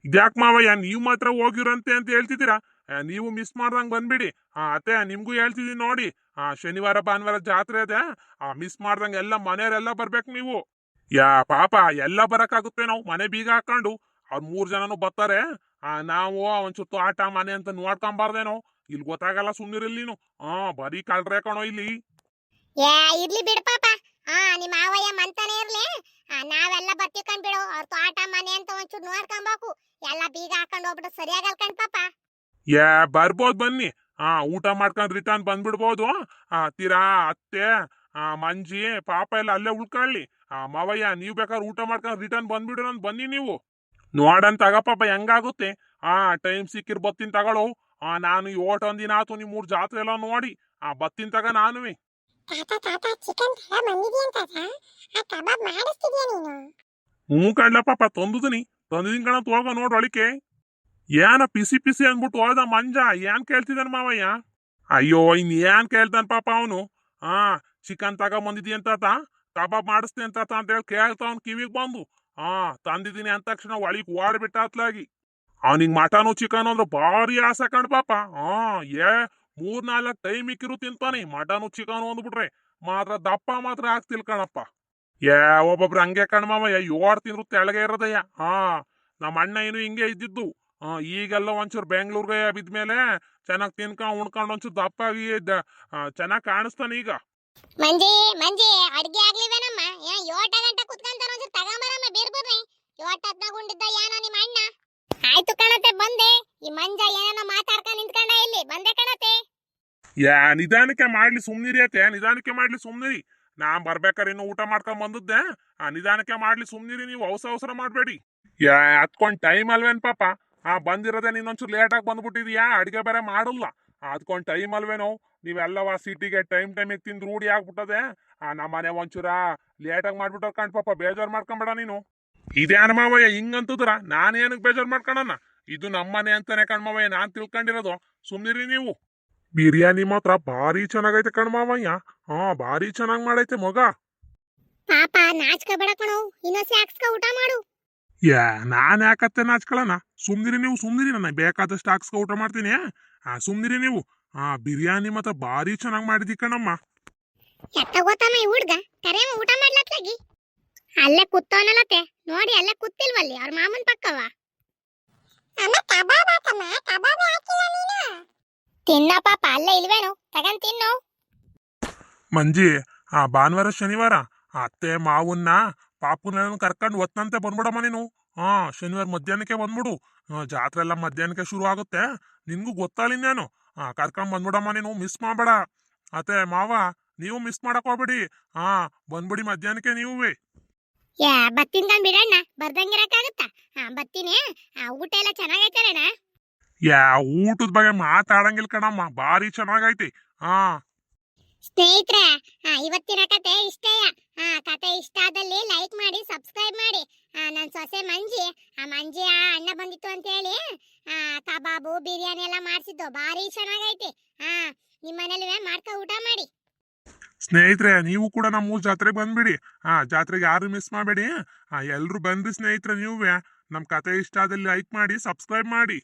ಇದ್ಯಾಕ್ ಮಾವಯ್ಯ ನೀವು ಮಾತ್ರ ಹೋಗಿರಂತೆ ಅಂತ ಹೇಳ್ತಿದ್ದೀರಾ? ನೀವು ಮಿಸ್ ಮಾಡ್ದಂಗೆ ಬಂದ್ಬಿಡಿ. ಹಾ ಅತ್ತೆ ನಿಮಗೂ ಹೇಳ್ತಿದೀನಿ ನೋಡಿ. ಆ ಶನಿವಾರ ಭಾನುವಾರ ಜಾತ್ರೆ ಅದೇ ಆ ಮಿಸ್ ಮಾಡ್ದಂಗೆ ಎಲ್ಲ ಮನೆಯವರೆಲ್ಲ ಬರ್ಬೇಕು ನೀವು. ಯಾ ಪಾಪ ಎಲ್ಲ ಬರಕ್ಕಾಗುತ್ತೆ ನಾವು. ಮನೆ ಬೀಗ ಹಾಕೊಂಡು ಅವ್ರ ಮೂರು ಜನನು ಬರ್ತಾರೆ. ಆ ನಾವು ಒಂಚೂರು ಆಟ ಮನೆ ಅಂತ ನೋಡ್ಕೊಂಬಾರ್ದೇನೋ ಇಲ್ಲಿ ಗೊತ್ತಾಗಲ್ಲ ಸುಮ್ಮನಿರಲಿ ನೀನು. ಹಾ ಬರೀ ಕಳ್ರೆ ಕಣೋ ಇಲ್ಲಿ. ಏ ಇರ್ಲಿ ಬಿಡು ಪಾಪ. ಹಾ ನಿಮ್ಮ ಮಾವಯ್ಯ ಮಂತಾನೆ ಇರ್ಲಿ. ಆ, ನಾವೆಲ್ಲ ಬರ್ತಿಕೊಂಡ್ ಬಿಡು. ಅವ್ರ ತೋಟ ಮನೆ ಅಂತ ಒಂಚೂರು ನೋಡ್ಕೊಂಬಾಕು. ಎಲ್ಲ ಬೀಗ ಹಾಕೊಂಡ್ ಹೋಗ್ಬಿಟ್ಟು ಸರಿಯಾಗಲ್ ಕಣ್ ಪಾಪ. ಯಾ ಬರ್ಬೋದು ಬನ್ನಿ. ಆ ಊಟ ಮಾಡ್ಕೊಂಡು ರಿಟರ್ನ್ ಬಂದ್ಬಿಡ್ಬೋದು. ಆ ತೀರಾ ಅತ್ತೆ ಆ ಮಂಜಿ ಪಾಪ ಎಲ್ಲ ಅಲ್ಲೇ ಉಳ್ಕೊಳ್ಳಿ. ಆ ಮಾವಯ್ಯ ನೀವ್ ಬೇಕಾದ್ರೆ ಊಟ ಮಾಡ್ಕೊಂಡು ರಿಟರ್ನ್ ಬಂದ್ಬಿಡ್ರಿ ಅಂತ ಬನ್ನಿ ನೀವು. ನೋಡಂತ ತಗಪ್ಪ ಹೆಂಗಾಗುತ್ತೆ? ಆ ಟೈಮ್ ಸಿಕ್ಕಿರ್ ಬತ್ತಿನ ತಗೊಳು. ಆ ನಾನು ಈ ಓಟ್ ಒಂದಿನ ಆತು ನಿಮ್ ಮೂರ್ ಜಾತ್ರೆ ಎಲ್ಲ ನೋಡಿ. ಆ ಬತ್ತಿನ ತಗ ನಾನುವೆ. ತಗ ಹ್ಞೂ ಕಣ್ಲಪ್ಪ ಪಾಪ ತಂದುದನಿ ತಂದಿದ್ದೀನಿ ಕಣ ಹೋಗ ನೋಡಿ ಒಳಿಕೆ ಏನ ಪಿಸಿ ಪಿಸಿ ಅಂದ್ಬಿಟ್ಟು ಹೋದ ಮಂಜ, ಏನ್ ಕೇಳ್ತಿದ್ದಾನ ಮಾವಯ್ಯ? ಅಯ್ಯೋ, ಇನ್ ಏನ್ ಕೇಳ್ತಾನ ಪಾಪ ಅವನು? ಆ, ಚಿಕನ್ ತಗೊಂಬಂದಿದಿ ಅಂತ ಕಬಾಬ್ ಮಾಡಿಸ್ತೀನಿ ಅಂತ ಅಂತ ಹೇಳಿ ಕೇಳ್ತಾವನ್ ಕಿವಿಗೆ ಬಂದು. ಆ, ತಂದಿದ್ದೀನಿ ಅಂದ ತಕ್ಷಣ ಒಳಿಗ್ ಓಡ್ಬಿಟ್ಟ ಅತ್ಲಾಗಿ ಅವನಿಗೆ ಮಟನು ಚಿಕನ್ ಅಂದ್ರೆ ಭಾರಿ ಆಸೆ ಕಣ್ ಪಾಪ. ಆ, ಏ ಮೂರ್ ನಾಲ್ಕು ಟೈಮ್ ಇಕ್ಕಿರು ತಿಂತಾನೆ. ಮಟನು ಚಿಕನ್ ಅಂದ್ಬಿಟ್ರೆ ಮಾತ್ರ ದಪ್ಪ ಮಾತ್ರ ಆಗ್ತಿಲ್ ಕಣಪ್ಪ. ಏ, ಒಬ್ಬೊಬ್ರು ಹಂಗೆ ಕಣ್ಮಾಮಯ್ಯ ಯೋಡ್ ತಿಂದ್ರು ತೆಳಗೆ ಇರೋದಯ್ಯ. ಹಾ ನಮ್ಮ ಅಣ್ಣ ಏನು ಹಿಂಗೆ ಇದ್ದಿದ್ದು. ಈಗೆಲ್ಲ ಒಂಚೂರು ಬೆಂಗ್ಳೂರ್ಗೆ ಬಿದ್ಮೇಲೆ ಚೆನ್ನಾಗಿ ತಿನ್ಕೊಂಡು ಉಣ್ಕೊಂಡು ಒಂಚೂರು ದಪ್ಪಾಗಿ ಚೆನ್ನಾಗಿ ಕಾಣಿಸ್ತಾನೆ ಈಗ. ಮಂಜಿ ಮಂಜಿ ಅಡ್ಗೆ ಆಗ್ಲಿವೇನಮ್ಮ ಏನ ಯೋಟ ಗಂಟೆ ಕುತ್ಕೊಂತಾರ ಒಂಚೂರು ತಗೊಂಬರಮ್ಮ ಬೇರೆ ಬರ್ರಿ. ಯೋಟ ಹತ್ನಾಗುಂಡಿದ್ದ ಏನೋ ನಿಮ್ಮ ಅಣ್ಣ. ಆಯ್ತು ಕಣತೆ ಬಂದೆ. ಈ ಮಂಜ ಏನೇನೋ ಮಾತಾಡ್ಕೊಂಡು ನಿಂತ್ಕೊಂಡ ಇಲ್ಲಿ. ಬಂದೆ ಕಣತೆ. ಯಾ ನಿಧಾನಕ್ಕೆ ಮಾಡ್ಲಿ ಸುಮ್ನಿರಿ ಅತ್ತೆ. ನಿಧಾನಕ್ಕೆ ಮಾಡ್ಲಿ ಸುಮ್ನಿರಿ. ನಾನ್ ಬರ್ಬೇಕಾರೆ ಇನ್ನು ಊಟ ಮಾಡ್ಕೊಂಡ್ ಬಂದದ್ದೆ. ಆ ನಿಧಾನಕ್ಕೆ ಮಾಡ್ಲಿ ಸುಮ್ನಿರಿ ನೀವು. ಅವಸರ ಅವಸರ ಮಾಡಬೇಡಿ. ಯಾ ಹತ್ಕೊಂಡ್ ಟೈಮ್ ಅಲ್ವೇನ್ ಪಾಪ? ಆ ಬಂದಿರೋದೇ ನೀನೊಂಚೂರು ಲೇಟಾಗಿ ಬಂದ್ಬಿಟ್ಟಿದ್ಯಾ? ಅಡಿಗೆ ಬೇರೆ ಮಾಡಲ್ಲ. ಅದ್ಕೊಂಡ್ ಟೈಮ್ ಅಲ್ವೇನೋ ನೀವೆಲ್ಲವ ಸಿಟಿಗೆ ಟೈಮ್ ಟೈಮಿಗೆ ತಿಂದು ರೂಢಿ ಆಗ್ಬಿಟ್ಟದೆ. ಆ ನಮ್ಮ ಮನೆ ಒಂಚೂರ ಲೇಟಾಗಿ ಮಾಡ್ಬಿಟ್ಟು ಕಣ್ ಪಾಪ, ಬೇಜಾರ್ ಮಾಡ್ಕೊಂಬೇಡ ನೀನು. ಇದೇ ಅನ್ಮಾವಯ್ಯ ಹಿಂಗಂತದ್ರ ನಾನು ಏನಕ್ಕೆ ಬೇಜಾರ್ ಮಾಡ್ಕೊಳನ ಇದು ನಮ್ಮ ಮನೆ ಅಂತಾನೆ ಕಣ್ಮಾವಯ್ಯ ನಾನ್ ತಿಳ್ಕೊಂಡಿರೋದು. ಸುಮ್ನಿರಿ ನೀವು. ಬಿರಿಯಾನಿ ಮಾತ್ರ ಭಾರಿ ಚೆನ್ನಾಗೈತೆ ಕಣ್ಮಾವಯ್ಯ ಹಾ ಭಾರಿ ಚೆನ್ನಾಗಿ ಮಾಡೈತೆ ಮಗ. ಪಾಪ, ನಾಚ್ಕೋಬೇಡ ಕಣೋ. ಇನ್ನೊಸಿ ಹಾಕ್ಸ್ಕೊ ಊಟ ಮಾಡು. ಯಾ ನಾನು ಯಾಕತ್ತೆ ನಾಚ್ಕೊಳ್ಳೋಣ ಸುಮ್ನಿರಿ ನೀವು ಸುಮ್ನಿರಿ ನನ್ನ ಬೇಕಾದಷ್ಟು ಹಾಕ್ಸ್ಕೊ ಊಟ ಮಾಡ್ತೀನಿ. ಆ ಸುಮ್ನಿರಿ ನೀವು. ಆ ಬಿರಿಯಾನಿ ಮತ್ತು ಭಾರಿ ಚೆನ್ನಾಗಿ ಮಾಡಿದಿ ಕಣಮ್ಮ. ಎತ್ತ ಗೊತ್ತಮ್ಮ ಈ ಹುಡ್ಗ? ಕರೇಮ ಊಟ ಮಾಡ್ಲತ್ಲಾಗಿ? ಅಲ್ಲೇ ಕೂತವನಲ್ಲತ್ತೆ. ನೋಡಿ ಅಲ್ಲೇ ಕೂತಿಲ್ವಲ್ಲಿ? ಅವ್ರ ಮಾಮನ್ ಪಕ್ಕವ. ನೀನು? ತಿನ್ನ ಪಾಪ ಅಲ್ಲೇ ಇಲ್ವೇನು? ತಗೊಂಡ್ ತಿನ್ನು. ಮಂಜಿ ಆ ಭಾನುವಾರ ಶನಿವಾರ ಅತ್ತೆ ಮಾವನ್ನ ಪಾಪುನ ಕರ್ಕೊಂಡು ಒತ್ತಂತೆ ಬಂದ್ಬಿಡಮ್ಮ ನೀನು. ಹಾ ಶನಿವಾರ ಮಧ್ಯಾಹ್ನಕ್ಕೆ ಬಂದ್ಬಿಡು. ಜಾತ್ರೆ ಎಲ್ಲ ಮಧ್ಯಾಹ್ನಕ್ಕೆ ಶುರು ಆಗುತ್ತೆ. ನಿನ್ಗೂ ಗೊತ್ತಾಳಿ ನಾನು ಕರ್ಕೊಂಡು ಕರ್ಕೊಂಡ್ ಬಂದ್ಬಿಡಮ್ಮ ನೀನು. ಮಿಸ್ ಮಾಡಬೇಡ. ಅತ್ತೆ ಮಾವ ನೀವು ಮಿಸ್ ಮಾಡಕ್ ಹೋಗ್ಬೇಡಿ. ಹಾ ಬಂದ್ಬಿಡಿ ಮಧ್ಯಾಹ್ನಕ್ಕೆ ನೀವು ಯಾ ಬತ್ತಿನ ತಂದ್ ಬಿಡಣ್ಣ. ಬರ್ದಂಗಿರಕ್ಕಾಗತ್ತ? ಹಾ ಬತ್ತೀನಿ. ಆ ಊಟ ಎಲ್ಲ ಚೆನ್ನಾಗೈತಾರೇನ ಯಾ ಊಟದ ಬಗ್ಗೆ ಮಾತಾಡಂಗಿಲ್ಲ ಕಣಮ್ಮ. ಭಾರಿ ಚೆನ್ನಾಗೈತಿ. ಹಾ ಸ್ನೇಹಿತರೆ ಇವತ್ತಿನ ಕತೆ ಇಷ್ಟೇಯ ಆ, ಕತೆ ಇಷ್ಟ ಆದಲ್ಲಿ ಲೈಕ್ ಮಾಡಿ ಸಬ್ಸ್ಕ್ರೈಬ್ ಮಾಡಿ. ಆ ನನ್ನ ಸೊಸೆ ಮಂಜಿ, ಆ ಮಂಜಿ ಆ ಅಣ್ಣ ಬಂದಿತ್ತು ಅಂತ ಹೇಳಿ, ಆ, ಕಬಾಬು, ಬಿರಿಯಾನಿ ಎಲ್ಲ ಮಾಡಿಸಿದ್ದು. ಭಾರಿ ಚೆನ್ನಾಗೈತಿ. ಹಾ ನಿಮ್ಮ ಮನೇಲಿ ಮಾಡ್ಕೊ ಊಟ ಮಾಡಿ. ಸ್ನೇಹಿತರೆ, ನೀವು ಕೂಡ ನಮ್ಮ ಜಾತ್ರೆಗೆ ಬಂದ್ಬಿಡಿ. ಹಾ ಜಾತ್ರೆಗೆ ಯಾರು ಮಿಸ್ ಮಾಡಬೇಡಿ. ಹಾ ಎಲ್ಲರೂ ಬಂದ್ರಿ ಸ್ನೇಹಿತರೆ ನೀವೇ. ನಮ್ಮ ಕತೆ ಇಷ್ಟ ಆದಲ್ಲಿ ಲೈಕ್ ಮಾಡಿ ಸಬ್ಸ್ಕ್ರೈಬ್ ಮಾಡಿ.